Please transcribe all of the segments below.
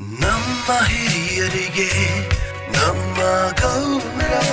ನಮ್ಮ ಹಿರಿಯರಿಗೆ ನಮ್ಮ ಗೌರವ.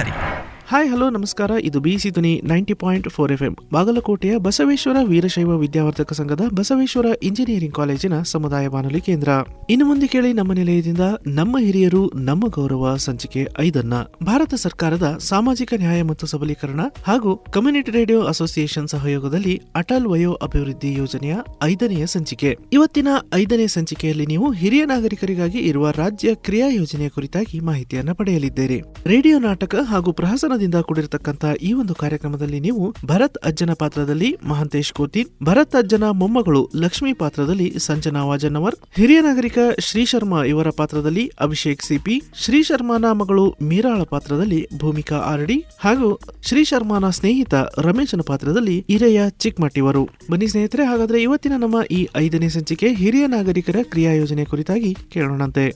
study ಹಾಯ್ ಹಲೋ ನಮಸ್ಕಾರ. ಇದು ಬಿಸಿ ಧ್ವನಿ ninety point four F M ಬಾಗಲಕೋಟೆಯ ಬಸವೇಶ್ವರ ವೀರಶೈವ ವಿದ್ಯಾವರ್ಧಕ ಸಂಘದ ಬಸವೇಶ್ವರ ಇಂಜಿನಿಯರಿಂಗ್ ಕಾಲೇಜಿನ ಸಮುದಾಯ ಬಾನುಲಿ ಕೇಂದ್ರ. ಇನ್ನು ಮುಂದೆ ಕೇಳಿ ನಮ್ಮ ನಿಲಯದಿಂದ ನಮ್ಮ ಹಿರಿಯರು ನಮ್ಮ ಗೌರವ ಸಂಚಿಕೆ ಐದನ್ನ. ಭಾರತ ಸರ್ಕಾರದ ಸಾಮಾಜಿಕ ನ್ಯಾಯ ಮತ್ತು ಸಬಲೀಕರಣ ಹಾಗೂ ಕಮ್ಯುನಿಟಿ ರೇಡಿಯೋ ಅಸೋಸಿಯೇಷನ್ ಸಹಯೋಗದಲ್ಲಿ ಅಟಲ್ ವಯೋ ಅಭಿವೃದ್ಧಿ ಯೋಜನೆಯ ಐದನೆಯ ಸಂಚಿಕೆ. ಇವತ್ತಿನ ಐದನೇ ಸಂಚಿಕೆಯಲ್ಲಿ ನೀವು ಹಿರಿಯ ನಾಗರಿಕರಿಗಾಗಿ ಇರುವ ರಾಜ್ಯ ಕ್ರಿಯಾ ಯೋಜನೆಯ ಕುರಿತಾಗಿ ಮಾಹಿತಿಯನ್ನು ಪಡೆಯಲಿದ್ದೀರಿ. ರೇಡಿಯೋ ನಾಟಕ ಹಾಗೂ ಪ್ರಹಸನದಿಂದ ಕೂಡಿರತಕ್ಕಂತ ಈ ಒಂದು ಕಾರ್ಯಕ್ರಮದಲ್ಲಿ ನೀವು ಭರತ್ ಅಜ್ಜನ ಪಾತ್ರದಲ್ಲಿ ಮಹಾಂತೇಶ್ ಕೋತಿನ್ ಭರತ್ ಅಜ್ಜನ ಮೊಮ್ಮಗಳು ಲಕ್ಷ್ಮಿ ಪಾತ್ರದಲ್ಲಿ ಸಂಜನಾ ವಾಜನ್ನವರ್ ಹಿರಿಯ ನಾಗರಿಕ ಶ್ರೀ ಶರ್ಮಾ ಇವರ ಪಾತ್ರದಲ್ಲಿ ಅಭಿಷೇಕ್ ಸಿಪಿ, ಶ್ರೀ ಶರ್ಮಾನ ಮಗಳು ಮೀರಾಳ ಪಾತ್ರದಲ್ಲಿ ಭೂಮಿಕಾ ಆರ್ಡಿ ಹಾಗೂ ಶ್ರೀ ಶರ್ಮಾನ ಸ್ನೇಹಿತ ರಮೇಶನ ಪಾತ್ರದಲ್ಲಿ ಹಿರಿಯ ಚಿಕ್ಮಟ್ಟಿವರು ಬನ್ನಿ ಸ್ನೇಹಿತರೆ, ಹಾಗಾದ್ರೆ ಇವತ್ತಿನ ನಮ್ಮ ಈ ಐದನೇ ಸಂಚಿಕೆ ಹಿರಿಯ ನಾಗರಿಕರ ಕ್ರಿಯಾ ಯೋಜನೆ ಕುರಿತಾಗಿ ಕೇಳೋಣಂತೆ.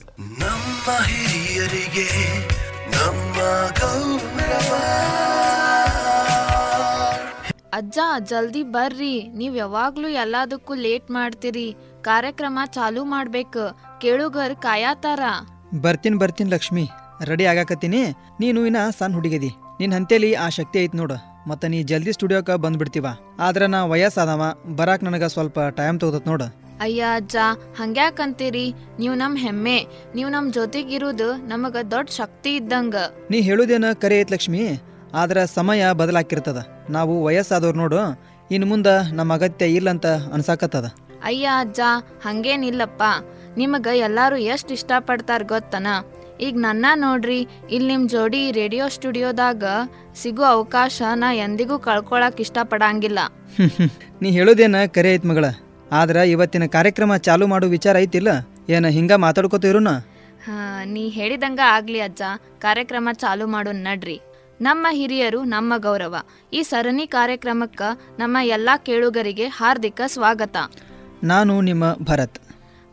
ನಮ್ಮ ಹಿರಿಯರಿಗೆ ಅಜ್ಜ ಜಲ್ದಿ ಬರ್ರಿ. ನೀವ್ ಯಾವಾಗ್ಲೂ ಎಲ್ಲದಕ್ಕೂ ಲೇಟ್ ಮಾಡ್ತೀರಿ. ಕಾರ್ಯಕ್ರಮ ಚಾಲೂ ಮಾಡ್ಬೇಕು. ಕೇಳುಗರ್ ಕಾಯತಾರ. ಬರ್ತೀನಿ ಬರ್ತೀನಿ ಲಕ್ಷ್ಮಿ. ರೆಡಿ ಆಗಾಕತ್ತೀನಿ. ನೀನು ಇನ್ನ ಸಣ್ಣ ಹುಡುಗಿದಿ. ನಿನ್ ಹಂತೇಲಿ ಆ ಶಕ್ತಿ ಐತ್ ನೋಡು. ಮತ್ತ ನೀ ಜಲ್ದಿ ಸ್ಟುಡಿಯೋಕ ಬಂದ್ಬಿಡ್ತೀವ. ಆದ್ರ ನಾ ವಯಸ್ಸಾದವ. ಬರಾಕ್ ನನಗ ಸ್ವಲ್ಪ ಟೈಮ್ ತಗೋತತ್ ನೋಡು. ಅಯ್ಯ ಅಜ್ಜ ಹಂಗ್ಯಾಕಂತೀರಿ? ನೀವ್ ನಮ್ ಹೆಮ್ಮೆ. ನೀವ್ ನಮ್ ಜೊತೆಗಿರುದು ನಮಗ ದೊಡ್ಡ ಶಕ್ತಿ ಇದ್ದಂಗ. ನೀ ಹೇಳುದೇನ ಕರೆ ಐತ್ ಲಕ್ಷ್ಮಿ? ಆದ್ರ ಸಮಯ ಬದಲಾಕಿರ್ತದ. ನಾವು ವಯಸ್ಸಾದವ್ರು ನೋಡು ಇನ್ ಮುಂದ ನಮ್ಮ ಅಗತ್ಯ ಇಲ್ಲಂತ ಅನ್ಸಾಕತ್ತದ. ಅಯ್ಯ ಅಜ್ಜ ಹಂಗೇನಿಲ್ಲಪ್ಪ. ನಿಮಗ ಎಲ್ಲಾರು ಎಷ್ಟ್ ಇಷ್ಟಪಡ್ತಾರ ಗೊತ್ತನ? ಈಗ ನನ್ನ ನೋಡ್ರಿ ಇಲ್ಲಿ ನಿಮ್ ಜೋಡಿ ರೇಡಿಯೋ ಸ್ಟುಡಿಯೋದಾಗ ಸಿಗೋ ಅವಕಾಶ ನಾ ಎಂದಿಗೂ ಕಳ್ಕೊಳಕ್ ಇಷ್ಟಪಡಂಗಿಲ್ಲ. ನೀ ಹೇಳುದೇನ ಕರೆ ಐತ್ ಮಗಳ? ಆದ್ರ ಇವತ್ತಿನ ಕಾರ್ಯಕ್ರಮ ಚಾಲು ಮಾಡೋ ವಿಚಾರ ಐತಿಲ್ಲ? ಏನ ಹಿಂಗ ಮಾತಾಡ್ಕೋತ ಇರುನ? ಹಾ ನೀ ಹೇಳಿದಂಗ ಆಗ್ಲಿ ಅಜ್ಜ. ಕಾರ್ಯಕ್ರಮ ಚಾಲು ಮಾಡು ನಡ್ರಿ. ನಮ್ಮ ಹಿರಿಯರು ನಮ್ಮ ಗೌರವ. ಈ ಸರಣಿ ಕಾರ್ಯಕ್ರಮಕ್ಕ ನಮ್ಮ ಎಲ್ಲಾ ಕೇಳುಗರಿಗೆ ಹಾರ್ದಿಕ ಸ್ವಾಗತ. ನಾನು ನಿಮ್ಮ ಭರತ್.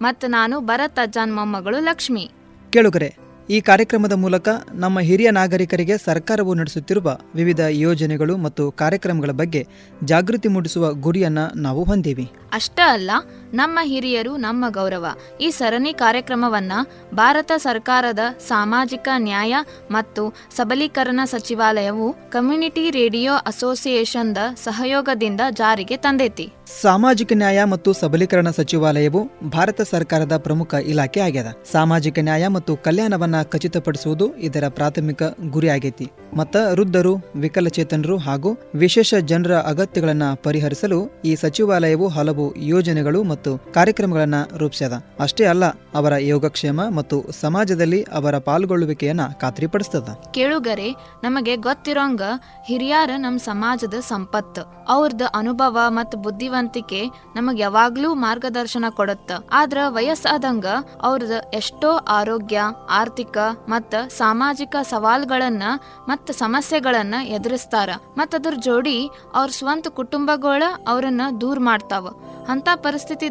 ಮತ್ತು ನಾನು ಭರತ್ ಅಜ್ಜನ್ ಮೊಮ್ಮಗಳು ಲಕ್ಷ್ಮಿ. ಕೇಳುಗರೆ ಈ ಕಾರ್ಯಕ್ರಮದ ಮೂಲಕ ನಮ್ಮ ಹಿರಿಯ ನಾಗರಿಕರಿಗೆ ಸರ್ಕಾರವು ನಡೆಸುತ್ತಿರುವ ವಿವಿಧ ಯೋಜನೆಗಳು ಮತ್ತು ಕಾರ್ಯಕ್ರಮಗಳ ಬಗ್ಗೆ ಜಾಗೃತಿ ಮೂಡಿಸುವ ಗುರಿಯನ್ನ ನಾವು ಹೊಂದೇವಿ. ಅಷ್ಟೇ ಅಲ್ಲ ನಮ್ಮ ಹಿರಿಯರು, ನಮ್ಮ ಗೌರವ. ಈ ಸರಣಿ ಕಾರ್ಯಕ್ರಮವನ್ನ ಭಾರತ ಸರ್ಕಾರದ ಸಾಮಾಜಿಕ ನ್ಯಾಯ ಮತ್ತು ಸಬಲೀಕರಣ ಸಚಿವಾಲಯವು ಕಮ್ಯುನಿಟಿ ರೇಡಿಯೋ ಅಸೋಸಿಯೇಷನ್ದ ಸಹಯೋಗದಿಂದ ಜಾರಿಗೆ ತಂದೈತಿ. ಸಾಮಾಜಿಕ ನ್ಯಾಯ ಮತ್ತು ಸಬಲೀಕರಣ ಸಚಿವಾಲಯವು ಭಾರತ ಸರ್ಕಾರದ ಪ್ರಮುಖ ಇಲಾಖೆ ಆಗ್ಯದ. ಸಾಮಾಜಿಕ ನ್ಯಾಯ ಮತ್ತು ಕಲ್ಯಾಣವನ್ನ ಖಚಿತಪಡಿಸುವುದು ಇದರ ಪ್ರಾಥಮಿಕ ಗುರಿ ಆಗೈತಿ ಮತ್ತ ವೃದ್ಧರು, ವಿಕಲಚೇತನರು ಹಾಗೂ ವಿಶೇಷ ಜನರ ಅಗತ್ಯಗಳನ್ನ ಪರಿಹರಿಸಲು ಈ ಸಚಿವಾಲಯವು ಹಲವು ಯೋಜನೆಗಳು ಮತ್ತು ಕಾರ್ಯಕ್ರಮಗಳನ್ನ ರೂಪಿಸ್ಯದ. ಅಷ್ಟೇ ಅಲ್ಲ, ಅವರ ಯೋಗಕ್ಷೇಮ ಮತ್ತು ಸಮಾಜದಲ್ಲಿ ಅವರ ಪಾಲ್ಗೊಳ್ಳುವಿಕೆಯನ್ನ ಖಾತ್ರಿಪಡಿಸ್ತದ. ಕೇಳುಗರೆ, ನಮಗೆ ಗೊತ್ತಿರೋಂಗ ಹಿರಿಯರ ನಮ್ಮ ಸಮಾಜದ ಸಂಪತ್ತು. ಅವ್ರದ ಅನುಭವ ಮತ್ತು ಬುದ್ಧಿವಂತಿಕೆ ನಮಗೆ ಯಾವಾಗ್ಲೂ ಮಾರ್ಗದರ್ಶನ ಕೊಡುತ್ತ. ಆದ್ರ ವಯಸ್ಸಾದಂಗ ಅವ್ರದ್ದು ಎಷ್ಟೋ ಆರೋಗ್ಯ, ಆರ್ಥಿಕ ಮತ್ತ ಸಾಮಾಜಿಕ ಸವಾಲ್ಗಳನ್ನ ಮತ್ತ ಸಮಸ್ಯೆಗಳನ್ನ ಎದುರಿಸ್ತಾರ. ಮತ್ತ ಅದ್ರ ಜೋಡಿ ಅವ್ರ ಸ್ವಂತ ಕುಟುಂಬಗಳ ಅವರನ್ನ ದೂರ ಮಾಡ್ತಾವ. ಅಂತ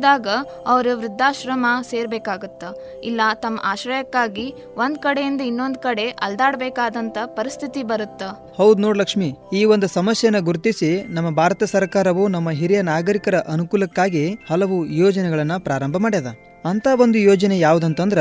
ಪರಿಸ್ಥಿತಿದಾಗ ಅವ್ರ ವೃದ್ಧಾಶ್ರಮ ಸೇರ್ಬೇಕಾಗತ್ತ. ಇಲ್ಲ, ತಮ್ಮ ಆಶ್ರಯಕ್ಕಾಗಿ ಒಂದ್ ಕಡೆಯಿಂದ ಇನ್ನೊಂದ್ ಕಡೆ ಅಲ್ದಾಡ್ಬೇಕಾದಂತ ಪರಿಸ್ಥಿತಿ ಬರುತ್ತ. ಹೌದು ನೋಡ್ ಲಕ್ಷ್ಮಿ, ಈ ಒಂದು ಸಮಸ್ಯೆನ ಗುರುತಿಸಿ ನಮ್ಮ ಭಾರತ ಸರ್ಕಾರವು ನಮ್ಮ ಹಿರಿಯ ನಾಗರಿಕರ ಅನುಕೂಲಕ್ಕಾಗಿ ಹಲವು ಯೋಜನೆಗಳನ್ನ ಪ್ರಾರಂಭ ಮಾಡ್ಯದ. ಅಂತ ಒಂದು ಯೋಜನೆ ಯಾವುದಂತಂದ್ರ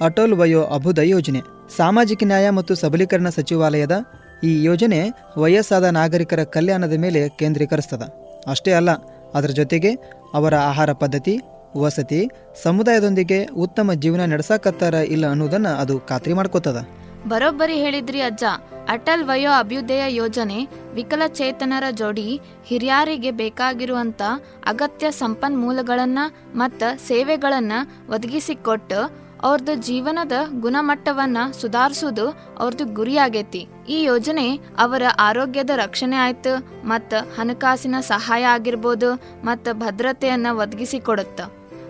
ಅಟಲ್ ವಯೋ ಅಭುದ ಯೋಜನೆ. ಸಾಮಾಜಿಕ ನ್ಯಾಯ ಮತ್ತು ಸಬಲೀಕರಣ ಸಚಿವಾಲಯದ ಈ ಯೋಜನೆ ವಯಸ್ಸಾದ ನಾಗರಿಕರ ಕಲ್ಯಾಣದ ಮೇಲೆ ಕೇಂದ್ರೀಕರಿಸ್ತದ. ಅಷ್ಟೇ ಅಲ್ಲ ಅದರ ಜೊತೆಗೆ ಅವರ ಆಹಾರ ಪದ್ಧತಿ, ವಸತಿ, ಸಮುದಾಯದೊಂದಿಗೆ ಉತ್ತಮ ಜೀವನ ನಡೆಸಾಕತ್ತಾರ ಇಲ್ಲ ಅನ್ನೋದನ್ನ ಅದು ಖಾತ್ರಿ ಮಾಡ್ಕೋತದ. ಬರೋಬ್ಬರಿ ಹೇಳಿದ್ರಿ ಅಜ್ಜ. ಅಟಲ್ ವಯೋ ಅಭ್ಯುದಯ ಯೋಜನೆ ವಿಕಲಚೇತನರ ಜೋಡಿ ಹಿರಿಯರಿಗೆ ಬೇಕಾಗಿರುವಂತ ಅಗತ್ಯ ಸಂಪನ್ಮೂಲಗಳನ್ನ ಮತ್ತ ಸೇವೆಗಳನ್ನ ಒದಗಿಸಿಕೊಟ್ಟು ಅವ್ರದ್ದು ಜೀವನದ ಗುಣಮಟ್ಟವನ್ನ ಸುಧಾರಿಸುವುದು ಅವ್ರದ್ದು ಗುರಿಯಾಗೈತಿ. ಈ ಯೋಜನೆ ಅವರ ಆರೋಗ್ಯದ ರಕ್ಷಣೆ ಆಯ್ತು ಮತ್ತ ಹಣಕಾಸಿನ ಸಹಾಯ ಆಗಿರ್ಬೋದು ಮತ್ತ ಭದ್ರತೆಯನ್ನ ಒದಗಿಸಿಕೊಡುತ್ತ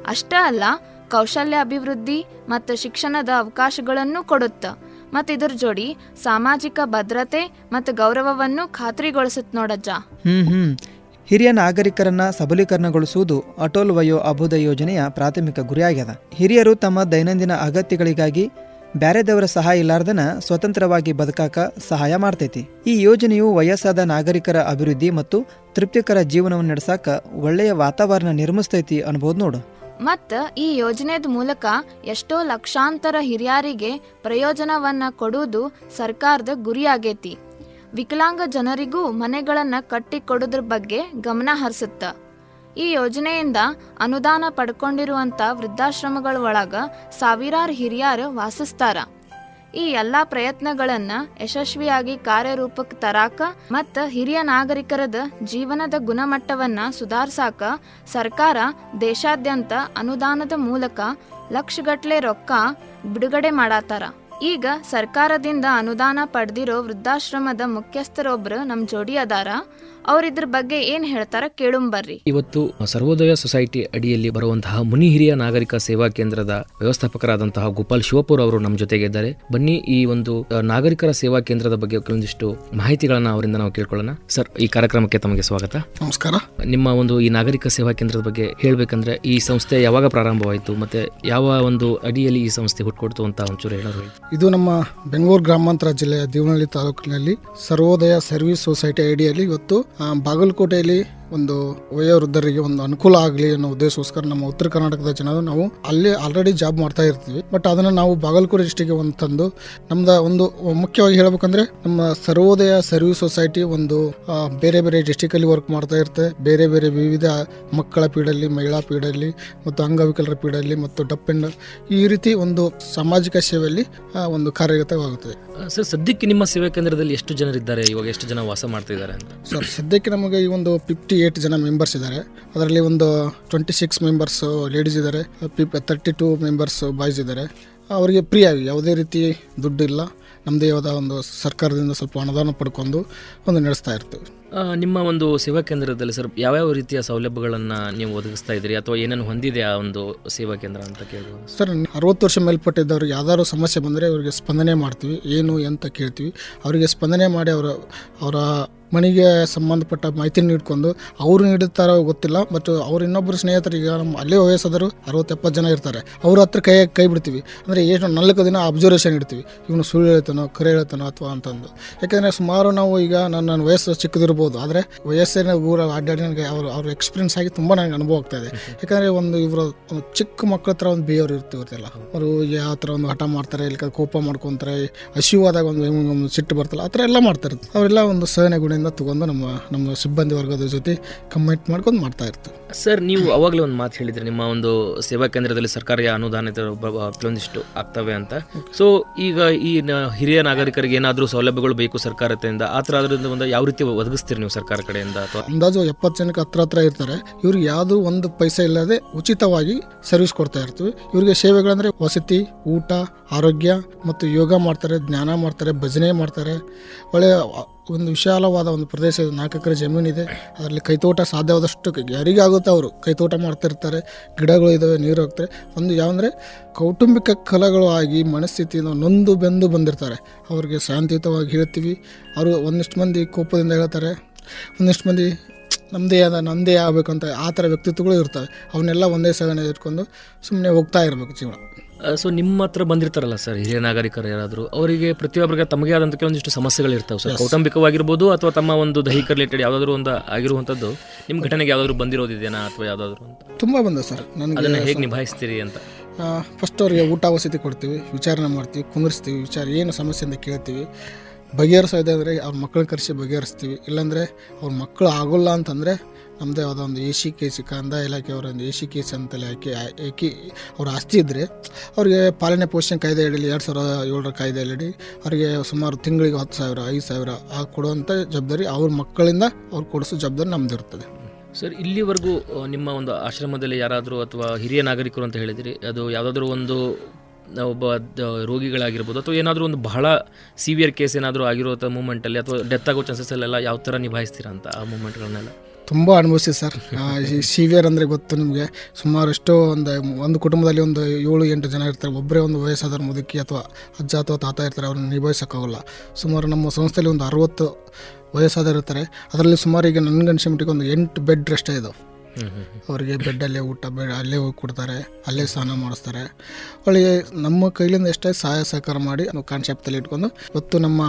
ಅಷ್ಟೇ ಅಲ್ಲ, ಕೌಶಲ್ಯ ಅಭಿವೃದ್ಧಿ ಮತ್ತು ಶಿಕ್ಷಣದ ಅವಕಾಶಗಳನ್ನು ಕೊಡುತ್ತ. ಮತ್ತು ಇದರ ಜೋಡಿ ಸಾಮಾಜಿಕ ಭದ್ರತೆ ಮತ್ತು ಗೌರವವನ್ನು ಖಾತ್ರಿಗೊಳಿಸುತ್ತ ನೋಡಜ್ಜ. ಹ್ಮ್ ಹ್ಮ್. ಹಿರಿಯ ನಾಗರಿಕರನ್ನ ಸಬಲೀಕರಣಗೊಳಿಸುವುದು ಅಟೋಲ್ ವಯೋ ಅಭ್ಯುದಯ ಯೋಜನೆಯ ಪ್ರಾಥಮಿಕ ಗುರಿಯಾಗ್ಯದ. ಹಿರಿಯರು ತಮ್ಮ ದೈನಂದಿನ ಅಗತ್ಯಗಳಿಗಾಗಿ ಬ್ಯಾರೆದವರ ಸಹಾಯ ಇಲ್ಲಾರ್ದನ ಸ್ವತಂತ್ರವಾಗಿ ಬದುಕಾಕ ಸಹಾಯ ಮಾಡ್ತೈತಿ. ಈ ಯೋಜನೆಯು ವಯಸ್ಸಾದ ನಾಗರಿಕರ ಅಭಿವೃದ್ಧಿ ಮತ್ತು ತೃಪ್ತಿಕರ ಜೀವನವನ್ನು ನಡೆಸಾಕ ಒಳ್ಳೆಯ ವಾತಾವರಣ ನಿರ್ಮಿಸ್ತೈತಿ ಅನ್ಬೋದು ನೋಡು. ಮತ್ತು ಈ ಯೋಜನೆದ ಮೂಲಕ ಎಷ್ಟೋ ಲಕ್ಷಾಂತರ ಹಿರಿಯರಿಗೆ ಪ್ರಯೋಜನವನ್ನ ಕೊಡುವುದು ಸರ್ಕಾರದ ಗುರಿಯಾಗೈತಿ. ವಿಕಲಾಂಗ ಜನರಿಗೂ ಮನೆಗಳನ್ನು ಕಟ್ಟಿಕೊಡೋದ್ರ ಬಗ್ಗೆ ಗಮನ ಹರಿಸುತ್ತ. ಈ ಯೋಜನೆಯಿಂದ ಅನುದಾನ ಪಡ್ಕೊಂಡಿರುವಂಥ ವೃದ್ಧಾಶ್ರಮಗಳ ಒಳಗ ಸಾವಿರಾರು ಹಿರಿಯರು ವಾಸಿಸ್ತಾರ. ಈ ಎಲ್ಲಾ ಪ್ರಯತ್ನಗಳನ್ನ ಯಶಸ್ವಿಯಾಗಿ ಕಾರ್ಯರೂಪಕ್ಕೆ ತರಾಕ ಮತ್ತ ಹಿರಿಯ ನಾಗರಿಕರದ ಜೀವನದ ಗುಣಮಟ್ಟವನ್ನ ಸುಧಾರಿಸಾಕ ಸರ್ಕಾರ ದೇಶಾದ್ಯಂತ ಅನುದಾನದ ಮೂಲಕ ಲಕ್ಷಗಟ್ಲೆ ರೊಕ್ಕ ಬಿಡುಗಡೆ ಮಾಡಾತಾರ ಈಗ ಸರ್ಕಾರದಿಂದ ಅನುದಾನ ಪಡೆದಿರೋ ವೃದ್ಧಾಶ್ರಮದ ಮುಖ್ಯಸ್ಥರೊಬ್ರು ನಮ್ಮ ಜೋಡಿ ಅದಾರ. ಅವ್ರಿದ್ರ ಬಗ್ಗೆ ಏನ್ ಹೇಳ್ತಾರ ಕೇಳುಂಬರ್ರಿ ಇವತ್ತು ಸರ್ವೋದಯ ಸೊಸೈಟಿ ಅಡಿಯಲ್ಲಿ ಬರುವಂತಹ ಮುನಿ ಹಿರಿಯ ನಾಗರಿಕ ಸೇವಾ ಕೇಂದ್ರದ ವ್ಯವಸ್ಥಾಪಕರಾದಂತಹ ಗೋಪಾಲ್ ಶಿವಪುರ್ ಅವರು ನಮ್ಮ ಜೊತೆಗೆ ಇದ್ದಾರೆ ಬನ್ನಿ ಈ ಒಂದು ನಾಗರಿಕರ ಸೇವಾ ಕೇಂದ್ರದ ಬಗ್ಗೆ ಕೆಲವೊಂದಿಷ್ಟು ಮಾಹಿತಿಗಳನ್ನ ಅವರಿಂದ ನಾವು ಕೇಳ್ಕೊಳ್ಳೋಣ. ಸರ್ ಈ ಕಾರ್ಯಕ್ರಮಕ್ಕೆ ತಮಗೆ ಸ್ವಾಗತ. ನಮಸ್ಕಾರ. ನಿಮ್ಮ ಒಂದು ಈ ನಾಗರಿಕ ಸೇವಾ ಕೇಂದ್ರದ ಬಗ್ಗೆ ಹೇಳ್ಬೇಕಂದ್ರೆ ಈ ಸಂಸ್ಥೆ ಯಾವಾಗ ಪ್ರಾರಂಭವಾಯಿತು ಮತ್ತೆ ಯಾವ ಒಂದು ಅಡಿಯಲ್ಲಿ ಈ ಸಂಸ್ಥೆ ಹುಟ್ಕೊಡ್ತು ಅಂತ ಒಂಚೂರು ಹೇಳೋದು ಇದು ನಮ್ಮ ಬೆಂಗಳೂರು ಗ್ರಾಮಾಂತರ ಜಿಲ್ಲೆಯ ದೇವನಹಳ್ಳಿ ತಾಲೂಕಿನಲ್ಲಿ ಸರ್ವೋದಯ ಸರ್ವಿಸ್ ಸೊಸೈಟಿ ಅಡಿಯಲ್ಲಿ ಇವತ್ತು ಆ, ಬಾಗಲಕೋಟೆಯಲ್ಲಿ ಒಂದು ವಯೋವೃದ್ಧರಿಗೆ ಒಂದು ಅನುಕೂಲ ಆಗಲಿ ಅನ್ನೋ ಉದ್ದೇಶಕ್ಕೋಸ್ಕರ ನಮ್ಮ ಉತ್ತರ ಕರ್ನಾಟಕದ ಜನರು ನಾವು ಅಲ್ಲಿ ಆಲ್ರೆಡಿ ಜಾಬ್ ಮಾಡ್ತಾ ಇರ್ತೀವಿ. ಬಟ್ ಅದನ್ನು ನಾವು ಬಾಗಲಕೋಟೆ ಡಿಸ್ಟಿಕ್ಗೆ ಒಂದು ತಂದು ನಮ್ದ ಒಂದು ಮುಖ್ಯವಾಗಿ ಹೇಳಬೇಕಂದ್ರೆ ನಮ್ಮ ಸರ್ವೋದಯ ಸರ್ವಿಸ್ ಸೊಸೈಟಿ ಒಂದು ಬೇರೆ ಬೇರೆ ಡಿಸ್ಟಿಕ್ ಅಲ್ಲಿ ವರ್ಕ್ ಮಾಡ್ತಾ ಇರುತ್ತೆ. ಬೇರೆ ಬೇರೆ ವಿವಿಧ ಮಕ್ಕಳ ಪೀಡಲ್ಲಿ ಮಹಿಳಾ ಪೀಡಲ್ಲಿ ಮತ್ತು ಅಂಗವಿಕಲರ ಪೀಡಲ್ಲಿ ಮತ್ತು ಡಪ್ ಅಂಡ್ ಈ ರೀತಿ ಒಂದು ಸಾಮಾಜಿಕ ಸೇವೆಯಲ್ಲಿ ಒಂದು ಕಾರ್ಯಗತವಾಗುತ್ತದೆ. ಸರ್ ಸದ್ಯಕ್ಕೆ ನಿಮ್ಮ ಸೇವಾ ಕೇಂದ್ರದಲ್ಲಿ ಎಷ್ಟು ಜನರಿದ್ದಾರೆ? ಇವಾಗ ಎಷ್ಟು ಜನ ವಾಸ ಮಾಡ್ತಾ ಇದ್ದಾರೆ ಸರ್ ಸದ್ಯಕ್ಕೆ ನಮಗೆ ಈ ಒಂದು ಫಿಫ್ಟಿ ಏಟ್ ಜನ ಮೆಂಬರ್ಸ್ ಇದ್ದಾರೆ. ಅದರಲ್ಲಿ ಒಂದು ಟ್ವೆಂಟಿ ಸಿಕ್ಸ್ ಮೆಂಬರ್ಸ್ ಲೇಡೀಸ್ ಇದ್ದಾರೆ. Fif thirty two members boys ಇದ್ದಾರೆ. ಅವರಿಗೆ ಫ್ರೀ ಆಗಿ ಯಾವುದೇ ರೀತಿ ದುಡ್ಡು ಇಲ್ಲ ನಮ್ಮದೇ ಆದ ಒಂದು ಸರ್ಕಾರದಿಂದ ಸ್ವಲ್ಪ ಅನುದಾನ ಪಡ್ಕೊಂಡು ಒಂದು ನಡೆಸ್ತಾ ಇರ್ತೀವಿ. ನಿಮ್ಮ ಒಂದು ಸೇವಾ ಕೇಂದ್ರದಲ್ಲಿ ಸರ್, ಯಾವ್ಯಾವ ರೀತಿಯ ಸೌಲಭ್ಯಗಳನ್ನು ನೀವು ಒದಗಿಸ್ತಾ ಇದ್ದೀರಿ ಅಥವಾ ಏನೇನು ಹೊಂದಿದೆ ಆ ಒಂದು ಸೇವಾ ಕೇಂದ್ರ ಅಂತ ಕೇಳ್ಬೋದು? ಸರ್ ಅರವತ್ತು ವರ್ಷ ಮೇಲ್ಪಟ್ಟಿದ್ದವ್ರಿಗೆ ಯಾವ್ದಾದ್ರು ಸಮಸ್ಯೆ ಬಂದರೆ ಅವರಿಗೆ ಸ್ಪಂದನೆ ಮಾಡ್ತೀವಿ. ಏನು ಅಂತ ಕೇಳ್ತೀವಿ. ಅವರಿಗೆ ಸ್ಪಂದನೆ ಮಾಡಿ ಅವರ ಅವರ ಮನೆಗೆ ಸಂಬಂಧಪಟ್ಟ ಮಾಹಿತಿ ನೀಡ್ಕೊಂಡು ಅವರು ನೀಡುತ್ತಾರೋ ಗೊತ್ತಿಲ್ಲ ಬಟ್ ಅವ್ರು ಇನ್ನೊಬ್ಬರು ಸ್ನೇಹಿತರು ಈಗ ನಮ್ಮ ಅಲ್ಲೇ ವಯಸ್ಸಾದರು ಅರವತ್ತೆಪ್ಪತ್ತು ಜನ ಇರ್ತಾರೆ. ಅವ್ರ ಹತ್ರ ಕೈ ಕೈ ಬಿಡ್ತೀವಿ. ಅಂದರೆ ಎಷ್ಟು ನಾಲ್ಕು ದಿನ ಅಬ್ಸರ್ವೇಷನ್ ಇಡ್ತೀವಿ. ಇವನು ಸುಳ್ಳು ಹೇಳ್ತಾನೋ, ಕರೆ ಹೇಳ್ತಾನೋ ಅಥವಾ ಅಂತಂದು. ಯಾಕೆಂದರೆ ಸುಮಾರು ನಾವು ಈಗ ನನ್ನ ನನ್ನ ವಯಸ್ಸು ಚಿಕ್ಕದಿರ್ಬೋದು. ಆದರೆ ವಯಸ್ಸಿನ ಊರ ಅಡ್ಡಾಡಿ ನನಗೆ ಅವ್ರ ಅವ್ರ ಎಕ್ಸ್ಪೀರಿಯನ್ಸ್ ಆಗಿ ತುಂಬ ನನಗೆ ಅನುಭವ ಆಗ್ತಾ ಇದೆ. ಯಾಕಂದರೆ ಒಂದು ಇವರು ಒಂದು ಚಿಕ್ಕ ಮಕ್ಕಳ ಹತ್ರ ಒಂದು ಬಿಹೇವಿಯರ್ ಇರ್ತಿರ್ತಿಲ್ಲ ಅವರು ಯಾವ ಥರ ಒಂದು ಹಠ ಮಾಡ್ತಾರೆ ಇಲ್ಲ ಕೋಪ ಮಾಡ್ಕೊತಾರೆ ಹಸಿವಾದಾಗ ಒಂದು ಒಂದು ಸಿಟ್ಟು ಬರ್ತಲ್ಲ ಆ ಥರ ಎಲ್ಲ ಮಾಡ್ತಾರೆ ಅವರೆಲ್ಲ ಒಂದು ಸಹನೆ ಗುಣದಿಂದ ತಗೊಂಡು ನಮ್ಮ ನಮ್ಮ ಸಿಬ್ಬಂದಿ ವರ್ಗದ ಜೊತೆ ಕಮೆಂಟ್ ಮಾಡ್ಕೊಂಡು ಮಾಡ್ತಾ ಇರ್ತೀವಿ ಸರ್ ನೀವು ಅವಾಗಲೇ ಒಂದು ಮಾತು ಹೇಳಿದ್ರಿ ನಿಮ್ಮ ಒಂದು ಸೇವಾ ಕೇಂದ್ರದಲ್ಲಿ ಸರ್ಕಾರಿ ಬ- ಕೆಲವೊಂದಿಷ್ಟು ಆಗ್ತವೆ ಅಂತ. ಸೊ ಈಗ ಈ ಹಿರಿಯ ನಾಗರಿಕರಿಗೆ ಏನಾದರೂ ಸೌಲಭ್ಯಗಳು ಬೇಕು ಸರ್ಕಾರದಿಂದ ಆ ಥರ ಅದರಿಂದ ಒಂದು ಯಾವ ರೀತಿ ಒದಗಿಸ್ತೀರಿ? ನೀವು ಸರ್ಕಾರ ಕಡೆಯಿಂದ ಅಥವಾ? ಅಂದಾಜು ಎಪ್ಪತ್ತು ಜನಕ್ಕೆ ಹತ್ರ ಹತ್ರ ಇರ್ತಾರೆ. ಇವ್ರಿಗೆ ಯಾವುದು ಒಂದು ಪೈಸೆ ಇಲ್ಲದೆ ಉಚಿತವಾಗಿ ಸರ್ವಿಸ್ ಕೊಡ್ತಾ ಇರ್ತೀವಿ. ಇವರಿಗೆ ಸೇವೆಗಳಂದರೆ ವಸತಿ, ಊಟ, ಆರೋಗ್ಯ ಮತ್ತು ಯೋಗ ಮಾಡ್ತಾರೆ ಜ್ಞಾನ ಮಾಡ್ತಾರೆ, ಭಜನೆ ಮಾಡ್ತಾರೆ. ಒಳ್ಳೆಯ ಒಂದು ವಿಶಾಲವಾದ ಒಂದು ಪ್ರದೇಶ ಇದೆ. ನಾಲ್ಕು ಎಕರೆ ಜಮೀನಿದೆ ಅದರಲ್ಲಿ ಕೈತೋಟ ಸಾಧ್ಯವಾದಷ್ಟು ಯಾರಿಗಾಗುತ್ತೆ ಅವರು. ಕೈತೋಟ ಮಾಡ್ತಿರ್ತಾರೆ. ಗಿಡಗಳು ಇದ್ದಾವೆ ನೀರು ಹೋಗ್ತಾರೆ ಒಂದು ಯಾವಂದರೆ ಕೌಟುಂಬಿಕ ಕಲೆಗಳು ಆಗಿ ಮನಸ್ಥಿತಿಯಿಂದ ನೊಂದು ಬೆಂದು ಬಂದಿರ್ತಾರೆ. ಅವ್ರಿಗೆ ಶಾಂತಿಯುತವಾಗಿ ಹೇಳ್ತೀವಿ. ಅವರು ಒಂದಿಷ್ಟು ಮಂದಿ ಕೋಪದಿಂದ ಹೇಳ್ತಾರೆ. ಒಂದಿಷ್ಟು ಮಂದಿ ನಮ್ಮದೇ ಆದ ನಮ್ಮದೇ ಆಗಬೇಕಂತ ಆ ಥರ ವ್ಯಕ್ತಿತ್ವಗಳು ಇರ್ತವೆ. ಅವನ್ನೆಲ್ಲ ಒಂದೇ ಸಗಣಿ ಇಟ್ಕೊಂಡು ಸುಮ್ಮನೆ ಹೋಗ್ತಾ ಇರಬೇಕು ಜೀವನ. ಸೊ ನಿಮ್ಮ ಹತ್ರ ಬಂದಿರ್ತಾರಲ್ಲ ಸರ್ ಹಿರಿಯ ನಾಗರಿಕರು ಯಾರಾದರೂ ಅವರಿಗೆ ಪ್ರತಿಯೊಬ್ಬರಿಗೆ ತಮಗೆ ಆದಂಥ ಕೆಲವೊಂದಿಷ್ಟು ಸಮಸ್ಯೆಗಳು ಇರ್ತಾವೆ ಸರ್ ಕೌಟುಂಬಿಕವಾಗಿರ್ಬೋದು ಅಥವಾ ತಮ್ಮ ಒಂದು ದೈಹಿಕ ರಿಲೇಟೆಡ್ ಯಾವುದಾದ್ರೂ ಒಂದು ಆಗಿರುವಂಥದ್ದು ನಿಮ್ಮ ಘಟನೆಗೆ ಯಾವುದಾದ್ರೂ ಬಂದಿರೋದಿದೆಯಾ ಅಥವಾ ಯಾವುದಾದ್ರು ಅಂತ? ತುಂಬ ಬಂದ ಸರ್ ಅದನ್ನು ಹೇಗೆ ನಿಭಾಯಿಸ್ತೀರಿ ಅಂತ? ಫಸ್ಟ್ ಅವರಿಗೆ ಊಟ ವಸತಿ ಕೊಡ್ತೀವಿ ವಿಚಾರಣೆ ಮಾಡ್ತೀವಿ ಕುಂದಿರ್ಸ್ತೀವಿ ವಿಚಾರ ಏನು ಸಮಸ್ಯೆ ಅಂತ ಕೇಳ್ತೀವಿ. ಬಗೆಹರಿಸೋದೆ ಅಂದರೆ ಅವ್ರ ಮಕ್ಕಳನ್ನ ಕರೆಸಿ ಬಗೆಹರಿಸ್ತೀವಿ. ಇಲ್ಲಾಂದರೆ ಅವ್ರ ಮಕ್ಕಳು ಆಗೋಲ್ಲ ಅಂತಂದರೆ ನಮ್ಮದೇ ಆದ ಒಂದು ಎ ಸಿ ಕೇಸಿ ಕಂದಾಯ ಇಲಾಖೆಯವರ ಒಂದು ಎ ಸಿ ಕೇಸ್ ಅಂತಲೇ ಹಾಕಿ ಏಕಿ ಅವ್ರ ಆಸ್ತಿ ಇದ್ದರೆ ಅವರಿಗೆ ಪಾಲನೆ ಪೋಷಣೆ ಕಾಯ್ದೆ ಅಡಿಯಲ್ಲಿ ಎರಡು ಸಾವಿರದ ಏಳರ ಕಾಯ್ದೆ ಅಡಿ ಅವರಿಗೆ ಸುಮಾರು ತಿಂಗಳಿಗೆ ಹತ್ತು ಸಾವಿರ, ಐದು ಸಾವಿರ ಆ ಕೊಡುವಂಥ ಜವಾಬ್ದಾರಿ ಅವ್ರ ಮಕ್ಕಳಿಂದ ಅವ್ರು ಕೊಡಿಸೋ ಜವಾಬ್ದಾರಿ ನಮ್ದು ಇರ್ತದೆ. ಸರ್, ಇಲ್ಲಿವರೆಗೂ ನಿಮ್ಮ ಒಂದು ಆಶ್ರಮದಲ್ಲಿ ಯಾರಾದರೂ ಅಥವಾ ಹಿರಿಯ ನಾಗರಿಕರು ಅಂತ ಹೇಳಿದಿರಿ, ಅದು ಯಾವುದಾದ್ರೂ ಒಂದು ಒಬ್ಬ ರೋಗಿಗಳಾಗಿರ್ಬೋದು ಅಥವಾ ಏನಾದರೂ ಒಂದು ಬಹಳ ಸಿವಿಯರ್ ಕೇಸ್ ಏನಾದರೂ ಆಗಿರೋ ಮೂಮೆಂಟಲ್ಲಿ ಅಥವಾ ಡೆತ್ ಆಗೋ ಚಾನ್ಸಸ್ ಅಲ್ಲೆಲ್ಲ ಯಾವ ಥರ ನಿಭಾಯಿಸ್ತೀರಾ ಅಂತ ಆ ಮೂಮೆಂಟ್ಗಳನ್ನೆಲ್ಲ ತುಂಬ ಅನುಭವಿಸಿ ಸರ್. ಸಿವಿಯರ್ ಅಂದರೆ ಗೊತ್ತು ನಿಮಗೆ. ಸುಮಾರು ಎಷ್ಟೋ ಒಂದು ಒಂದು ಕುಟುಂಬದಲ್ಲಿ ಒಂದು ಏಳು, ಎಂಟು ಜನ ಇರ್ತಾರೆ. ಒಬ್ಬರೇ ಒಂದು ವಯಸ್ಸಾದ ಮುದುಕಿ ಅಥವಾ ಅಜ್ಜ ಅಥವಾ ತಾತ ಇರ್ತಾರೆ, ಅವ್ರನ್ನ ನಿಭಾಯಿಸೋಕ್ಕಾಗಲ್ಲ. ಸುಮಾರು ನಮ್ಮ ಸಂಸ್ಥೆಯಲ್ಲಿ ಒಂದು ಅರವತ್ತು ವಯಸ್ಸಾದವರು ಇರ್ತಾರೆ. ಅದರಲ್ಲಿ ಸುಮಾರು ಈಗ ನನಗನ್ಸಿ ಮಟ್ಟಿಗೆ ಒಂದು ಎಂಟು ಬೆಡ್ ರೆಸ್ಟೇ ಇದಾವೆ ಅವರಿಗೆ ಬೆಡ್ಡಲ್ಲೇ ಊಟ ಬೆಡ್ ಅಲ್ಲೇ ಹೋಗಿ ಕೊಡ್ತಾರೆ, ಅಲ್ಲೇ ಸ್ನಾನ ಮಾಡಿಸ್ತಾರೆ. ಅವಳಿಗೆ ನಮ್ಮ ಕೈಲಿಂದ ಎಷ್ಟೇ ಸಹಾಯ ಸಹಕಾರ ಮಾಡಿ ನಾವು ಕಾನ್ಸೆಪ್ಟಲ್ಲಿ ಇಟ್ಕೊಂಡು, ಇವತ್ತು ನಮ್ಮ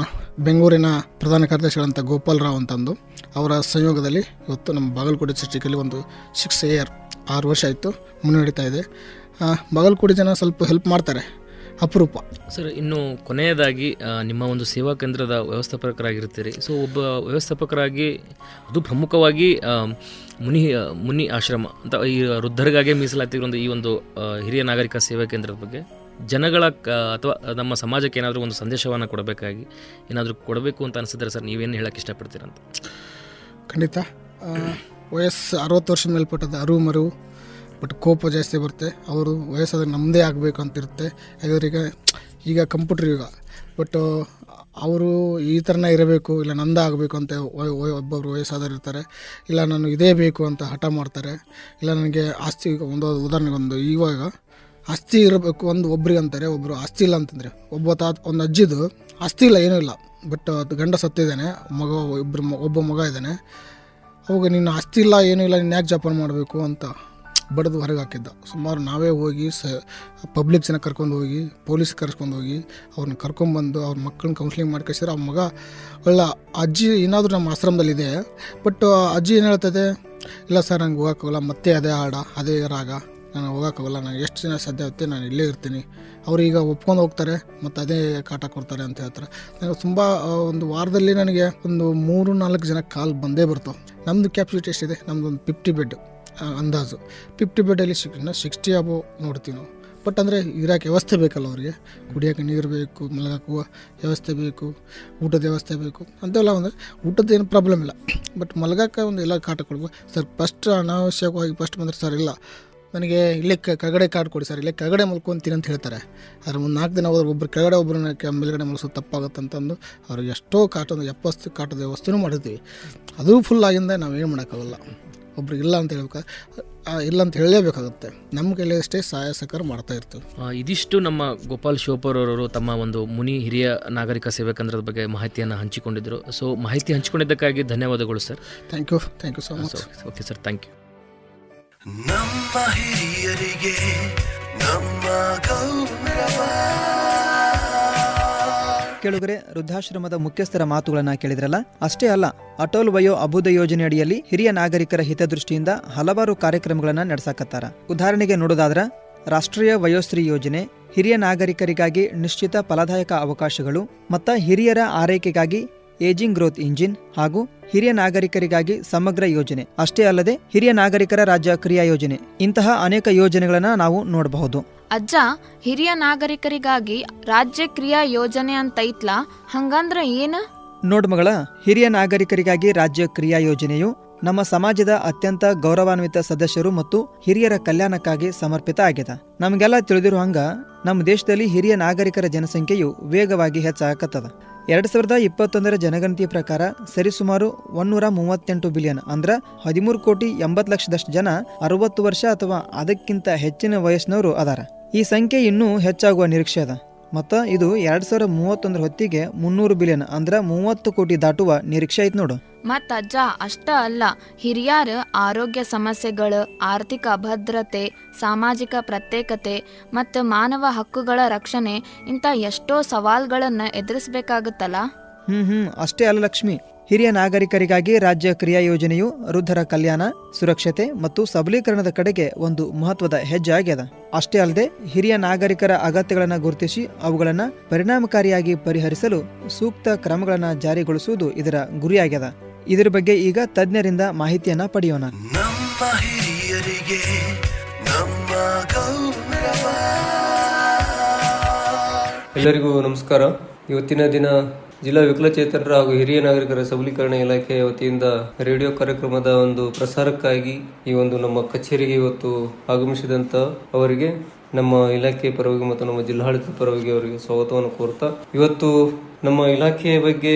ಬೆಂಗಳೂರಿನ ಪ್ರಧಾನ ಕಾರ್ಯದರ್ಶಿಗಳಂತ ಗೋಪಾಲ್ ರಾವ್ ಅಂತಂದು, ಅವರ ಸಂಯೋಗದಲ್ಲಿ ಇವತ್ತು ನಮ್ಮ ಬಾಗಲಕೋಟೆ ಡಿಸ್ಟಿಕಲ್ಲಿ ಒಂದು ಸಿಕ್ಸ್ ಇಯರ್ ಆರು ವರ್ಷ ಆಯಿತು, ಮುನ್ನಡೀತಾ ಇದೆ. ಬಾಗಲಕೋಟೆ ಜನ ಸ್ವಲ್ಪ ಹೆಲ್ಪ್ ಮಾಡ್ತಾರೆ. ಅಪರೂಪ. ಸರ್ ಇನ್ನು ಕೊನೆಯದಾಗಿ ನಿಮ್ಮ ಒಂದು ಸೇವಾ ಕೇಂದ್ರದ ವ್ಯವಸ್ಥಾಪಕರಾಗಿರ್ತೀರಿ. ಸೊ ಒಬ್ಬ ವ್ಯವಸ್ಥಾಪಕರಾಗಿ ಅದು ಪ್ರಮುಖವಾಗಿ ಮುನಿ ಮುನಿ ಆಶ್ರಮ ಅಂತ ಈ ವೃದ್ಧರಿಗಾಗೆ ಒಂದು ಈ ಒಂದು ಆ, ಹಿರಿಯ ನಾಗರಿಕ ಸೇವಾ ಕೇಂದ್ರದ ಬಗ್ಗೆ ಜನಗಳ ಕ- ಅಥವಾ ನಮ್ಮ ಸಮಾಜಕ್ಕೆ ಏನಾದರೂ ಒಂದು ಸಂದೇಶವನ್ನು ಕೊಡಬೇಕಾಗಿ ಏನಾದರೂ ಕೊಡಬೇಕು ಅಂತ ಅನಿಸಿದ್ರೆ ಸರ್ ನೀವೇನು ಹೇಳಕ್ಕೆ ಇಷ್ಟಪಡ್ತೀರಂತ? ಖಂಡಿತ. ಆ, ವಯಸ್ಸು ಅರವತ್ತು ವರ್ಷ ಮೇಲ್ಪಟ್ಟದ್ದು ಅರಿವು ಮರಿವು ಬಟ್ ಕೋಪ ಜಾಸ್ತಿ ಬರುತ್ತೆ. ಅವರು ವಯಸ್ಸಾದ ನಮ್ಮದೇ ಆಗಬೇಕು ಅಂತಿರುತ್ತೆ ಯಾಕಂದರೆ ಈಗ ಈಗ ಕಂಪ್ಯೂಟ್ರ್ ಯುಗ. ಬಟ್, ಅವರು ಈ ಥರನೇ ಇರಬೇಕು, ಇಲ್ಲ ನಂದ ಆಗಬೇಕು ಅಂತ ಒಬ್ಬೊಬ್ಬರು ವಯಸ್ಸಾದವ್ರು ಇರ್ತಾರೆ. ಇಲ್ಲ ನಾನು ಇದೇ ಬೇಕು ಅಂತ ಹಠ ಮಾಡ್ತಾರೆ. ಇಲ್ಲ ನನಗೆ ಆಸ್ತಿ, ಒಂದು ಉದಾಹರಣೆಗೆ ಒಂದು ಇವಾಗ ಆಸ್ತಿ ಇರಬೇಕು ಒಂದು ಒಬ್ರಿಗೆ ಅಂತಾರೆ ಒಬ್ಬರು ಆಸ್ತಿ ಇಲ್ಲ ಅಂತಂದರೆ. ಒಬ್ಬ ತಾತ, ಒಂದು ಅಜ್ಜಿದು ಆಸ್ತಿ ಇಲ್ಲ, ಏನೂ ಇಲ್ಲ. ಬಟ್, ಅದು ಗಂಡ ಸತ್ತಿದ್ದಾನೆ, ಮಗ ಇಬ್ಬರು ಒಬ್ಬ ಮಗ ಇದ್ದಾನೆ. ಅವಾಗ ನಿನ್ನ ಆಸ್ತಿ ಇಲ್ಲ, ಏನೂ ಇಲ್ಲ, ನೀನು ಯಾಕೆ ಜಪಾನ್ ಮಾಡಬೇಕು ಅಂತ. ಬಡ್ದು ಹೊರಗೆ ಹಾಕಿದ್ದ. ಸುಮಾರು ನಾವೇ ಹೋಗಿ ಸ ಪಬ್ಲಿಕ್ ಜನ ಕರ್ಕೊಂಡು ಹೋಗಿ ಪೊಲೀಸ್ ಕರ್ಸ್ಕೊಂಡು ಹೋಗಿ ಅವ್ರನ್ನ ಕರ್ಕೊಂಬಂದು ಅವ್ರ ಮಕ್ಕಳನ್ನ ಕೌನ್ಸಿಲಿಂಗ್ ಮಾಡಿ ಕಳಿಸಿದ್ರೆ ಅವ್ರ ಮಗ, ಒಳ್ಳೆ ಅಜ್ಜಿ ಏನಾದರೂ ನಮ್ಮ ಆಶ್ರಮದಲ್ಲಿದೆ ಬಟ್ ಅಜ್ಜಿ ಏನು ಹೇಳ್ತದೆ, ಇಲ್ಲ ಸರ್ ನಂಗೆ ಹೋಗೋಕ್ಕಾಗಲ್ಲ, ಮತ್ತೆ ಅದೇ ಹಾಡ, ಅದೇ ರಾಗ ನಾನು ಹೋಗೋಕ್ಕಾಗಲ್ಲ ನಾನು ಎಷ್ಟು ದಿನ ಸಾಧ್ಯ ಆಗುತ್ತೆ, ನಾನು ಇಲ್ಲೇ ಇರ್ತೀನಿ. ಅವ್ರು ಈಗ ಒಪ್ಕೊಂಡು ಹೋಗ್ತಾರೆ, ಮತ್ತು ಅದೇ ಕಾಟ ಕೊಡ್ತಾರೆ ಅಂತ ಹೇಳ್ತಾರೆ. ನನಗೆ ತುಂಬ ಒಂದು ವಾರದಲ್ಲಿ ನನಗೆ ಒಂದು ಮೂರು ನಾಲ್ಕು ಜನ ಕಾಲ್ ಬಂದೇ ಬರ್ತಾವೆ. ನಮ್ಮದು ಕ್ಯಾಪ್ಸಿಟಿ ಎಷ್ಟಿದೆ? ನಮ್ಮದು ಒಂದು ಫಿಫ್ಟಿ ಬೆಡ್ ಅಂದಾಜು. ಫಿಫ್ಟಿ ಬೆಡಲ್ಲಿ ಸಿಕ್ ಸಿಕ್ಸ್ಟಿ ಅಬೋ ನೋಡ್ತೀವಿ ನಾವು. ಬಟ್ ಅಂದರೆ ಇರೋಕ್ಕೆ ವ್ಯವಸ್ಥೆ ಬೇಕಲ್ಲ ಅವರಿಗೆ? ಕುಡಿಯೋಕ್ಕೆ ನೀರು ಬೇಕು ಮಲಗಕ್ಕೂ ವ್ಯವಸ್ಥೆ ಬೇಕು, ಊಟದ ವ್ಯವಸ್ಥೆ ಬೇಕು. ಅಂತೆಲ್ಲ ಅಂದರೆ ಊಟದ ಏನು ಪ್ರಾಬ್ಲಮ್ ಇಲ್ಲ. ಬಟ್ ಮಲಗಕ್ಕೆ ಒಂದು ಎಲ್ಲ ಕಾಟ ಕೊಡ್ಬೇಕು. ಸರ್ ಫಸ್ಟ್ ಅನಾವಶ್ಯಕವಾಗಿ ಫಸ್ಟ್ ಬಂದರೆ ಸರ್ ಇಲ್ಲ. ನನಗೆ ಇಲ್ಲೇ ಕಗಡೆ ಕಾರ್ಡ್ ಕೊಡಿ ಸರ್ ಇಲ್ಲೇ ಕೆಳಗಡೆ ಮಲ್ಕೊಂತೀನಿ ಅಂತ ಹೇಳ್ತಾರೆ. ಅದ್ರ ಒಂದು ನಾಲ್ಕು ದಿನ ಹೋದ್ರೆ ಒಬ್ಬರು ಕೆಳಗಡೆ ಒಬ್ಬರನ್ನ ಮೇಲ್ಗಡೆ ಮಲ್ಸೋದು ತಪ್ಪಾಗುತ್ತೆ ಅಂತಂದು ಅವ್ರಿಗೆ ಎಷ್ಟೋ ಕಾಟ ಎಪ್ಪತ್ತು ಕಾಟದ ವ್ಯವಸ್ಥೆನೂ ಮಾಡಿರ್ತೀವಿ ಅದು ಫುಲ್ ಆಗಿಂದ ನಾವು ಏನು ಮಾಡೋಕ್ಕಾಗಲ್ಲ. ಒಬ್ರು ಇಲ್ಲ ಅಂತ ಹೇಳ್ಬೇಕು. ಇಲ್ಲ ಅಂತ ಹೇಳಲೇಬೇಕಾಗುತ್ತೆ. ನಮ್ಮ ಕೈಲಿ ಅಷ್ಟೇ ಸಹಾಯ ಸಹಕಾರ ಮಾಡ್ತಾ ಇರ್ತೀವಿ. ಇದಿಷ್ಟು ನಮ್ಮ ಗೋಪಾಲ್ ಶಿವಪುರ್ ಅವರು ತಮ್ಮ ಒಂದು ಮುನಿ ಹಿರಿಯ ನಾಗರಿಕ ಸೇವಾ ಕೇಂದ್ರದ ಬಗ್ಗೆ ಮಾಹಿತಿಯನ್ನು ಹಂಚಿಕೊಂಡಿದ್ದರು. ಸೊ ಮಾಹಿತಿ ಹಂಚಿಕೊಂಡಿದ್ದಕ್ಕಾಗಿ ಧನ್ಯವಾದಗಳು sir thank you thank you so much okay sir thank you ನಮ್ಮ ಹಿರಿಯರಿಗೆ ನಮ್ಮ ಗೌರವ. ಕೇಳುಗರೆ, ವೃದ್ಧಾಶ್ರಮದ ಮುಖ್ಯಸ್ಥರ ಮಾತುಗಳನ್ನ ಕೇಳಿದ್ರಲ್ಲ? ಅಷ್ಟೇ ಅಲ್ಲ, ಅಟೋಲ್ ವಯೋ ಅಬುದ ಯೋಜನೆ ಅಡಿಯಲ್ಲಿ ಹಿರಿಯ ನಾಗರಿಕರ ಹಿತದೃಷ್ಟಿಯಿಂದ ಹಲವಾರು ಕಾರ್ಯಕ್ರಮಗಳನ್ನ ನಡೆಸಾಕತ್ತಾರ. ಉದಾಹರಣೆಗೆ ನೋಡೋದಾದ್ರ, ರಾಷ್ಟ್ರೀಯ ವಯೋಶ್ರೀ ಯೋಜನೆ, ಹಿರಿಯ ನಾಗರಿಕರಿಗಾಗಿ ನಿಶ್ಚಿತ ಫಲದಾಯಕ ಅವಕಾಶಗಳು ಮತ್ತ ಹಿರಿಯರ ಆರೈಕೆಗಾಗಿ ಏಜಿಂಗ್ ಗ್ರೋತ್ ಇಂಜಿನ್ ಹಾಗೂ ಹಿರಿಯ ನಾಗರಿಕರಿಗಾಗಿ ಸಮಗ್ರ ಯೋಜನೆ. ಅಷ್ಟೇ ಅಲ್ಲದೆ, ಹಿರಿಯ ನಾಗರಿಕರ ರಾಜ್ಯ ಕ್ರಿಯಾ ಯೋಜನೆ. ಇಂತಹ ಅನೇಕ ಯೋಜನೆಗಳನ್ನ ನಾವು ನೋಡಬಹುದು. ಅಜ್ಜ, ಹಿರಿಯ ನಾಗರಿಕರಿಗಾಗಿ ರಾಜ್ಯ ಕ್ರಿಯಾ ಯೋಜನೆ ಅಂತೈತ್ಲ ಹಂಗಂದ್ರ ಏನ? ನೋಡ್ ಮಗಳ, ಹಿರಿಯ ನಾಗರಿಕರಿಗಾಗಿ ರಾಜ್ಯ ಕ್ರಿಯಾ ಯೋಜನೆಯು ನಮ್ಮ ಸಮಾಜದ ಅತ್ಯಂತ ಗೌರವಾನ್ವಿತ ಸದಸ್ಯರು ಮತ್ತು ಹಿರಿಯರ ಕಲ್ಯಾಣಕ್ಕಾಗಿ ಸಮರ್ಪಿತ ಆಗ್ಯದ. ನಮಗೆಲ್ಲ ತಿಳಿದಿರೋ ಹಂಗ ನಮ್ಮ ದೇಶದಲ್ಲಿ ಹಿರಿಯ ನಾಗರಿಕರ ಜನಸಂಖ್ಯೆಯು ವೇಗವಾಗಿ ಹೆಚ್ಚಾಗತ್ತದ ಎರಡ್ ಸಾವಿರದ ಇಪ್ಪತ್ತೊಂದರ ಜನಗಣತಿ ಪ್ರಕಾರ ಸರಿಸುಮಾರು ಒನ್ನೂರ ಮೂವತ್ತೆಂಟು ಬಿಲಿಯನ್ ಅಂದ್ರ ಹದಿಮೂರು ಕೋಟಿ ಎಂಬತ್ತು ಲಕ್ಷದಷ್ಟು ಜನ ಅರವತ್ತು ವರ್ಷ ಅಥವಾ ಅದಕ್ಕಿಂತ ಹೆಚ್ಚಿನ ವಯಸ್ಸಿನವರು ಅದಾರ. ಈ ಸಂಖ್ಯೆ ಇನ್ನೂ ಹೆಚ್ಚಾಗುವ ನಿರೀಕ್ಷೆ ಅದ. ಮತ್ತು ಇದು ಎರಡು ಸಾವಿರ ಮೂವತ್ತೊಂದರ ಹೊತ್ತಿಗೆ ಮುನ್ನೂರು ಬಿಲಿಯನ್ ಅಂದ್ರೆ ಮೂವತ್ತು ಕೋಟಿ ದಾಟುವ ನಿರೀಕ್ಷೆ ಐತೆ ನೋಡು. ಮತ್ತ ಅಜ್ಜ ಅಷ್ಟ ಅಲ್ಲ. ಹಿರಿಯರ ಆರೋಗ್ಯ ಸಮಸ್ಯೆಗಳು ಆರ್ಥಿಕ ಅಭದ್ರತೆ ಸಾಮಾಜಿಕ ಪ್ರತ್ಯೇಕತೆ ಮತ್ತು ಮಾನವ ಹಕ್ಕುಗಳ ರಕ್ಷಣೆ ಇಂಥ ಎಷ್ಟೋ ಸವಾಲುಗಳನ್ನು ಎದುರಿಸಬೇಕಾಗುತ್ತಲ್ಲ? ಹ್ಮ್ ಹ್ಮ್ ಅಷ್ಟೇ ಅಲ್ಲ ಲಕ್ಷ್ಮಿ. ಹಿರಿಯ ನಾಗರಿಕರಿಗಾಗಿ ರಾಜ್ಯ ಕ್ರಿಯಾ ಯೋಜನೆಯು ವೃದ್ಧರ ಕಲ್ಯಾಣ ಸುರಕ್ಷತೆ ಮತ್ತು ಸಬಲೀಕರಣದ ಕಡೆಗೆ ಒಂದು ಮಹತ್ವದ ಹೆಜ್ಜೆ ಆಗ್ಯದ. ಅಷ್ಟೇ ಅಲ್ಲದೆ ಹಿರಿಯ ನಾಗರಿಕರ ಅಗತ್ಯಗಳನ್ನು ಗುರುತಿಸಿ ಅವುಗಳನ್ನು ಪರಿಣಾಮಕಾರಿಯಾಗಿ ಪರಿಹರಿಸಲು ಸೂಕ್ತ ಕ್ರಮಗಳನ್ನು ಜಾರಿಗೊಳಿಸುವುದು ಇದರ ಗುರಿಯಾಗ್ಯದ. ಇದರ ಬಗ್ಗೆ ಈಗ ತಜ್ಞರಿಂದ ಮಾಹಿತಿಯನ್ನ ಪಡೆಯೋಣ. ನಮ್ಮ ಹಿರಿಯರಿಗೆ ನಮ್ಮ ಗೌರವ. ಎಲ್ಲರಿಗೂ ನಮಸ್ಕಾರ. ಇವತ್ತಿನ ದಿನ ಜಿಲ್ಲಾ ವಿಕಲಚೇತನರ ಹಾಗೂ ಹಿರಿಯ ನಾಗರಿಕರ ಸಬಲೀಕರಣ ಇಲಾಖೆಯ ವತಿಯಿಂದ ರೇಡಿಯೋ ಕಾರ್ಯಕ್ರಮದ ಒಂದು ಪ್ರಸಾರಕ್ಕಾಗಿ ಈ ಒಂದು ನಮ್ಮ ಕಚೇರಿಗೆ ಇವತ್ತು ಆಗಮಿಸಿದಂತ ಅವರಿಗೆ ನಮ್ಮ ಇಲಾಖೆ ಪರವಾಗಿ ಮತ್ತು ನಮ್ಮ ಜಿಲ್ಲಾಡಳಿತದ ಪರವಾಗಿ ಅವರಿಗೆ ಸ್ವಾಗತವನ್ನು ಕೋರ್ತಾ, ಇವತ್ತು ನಮ್ಮ ಇಲಾಖೆಯ ಬಗ್ಗೆ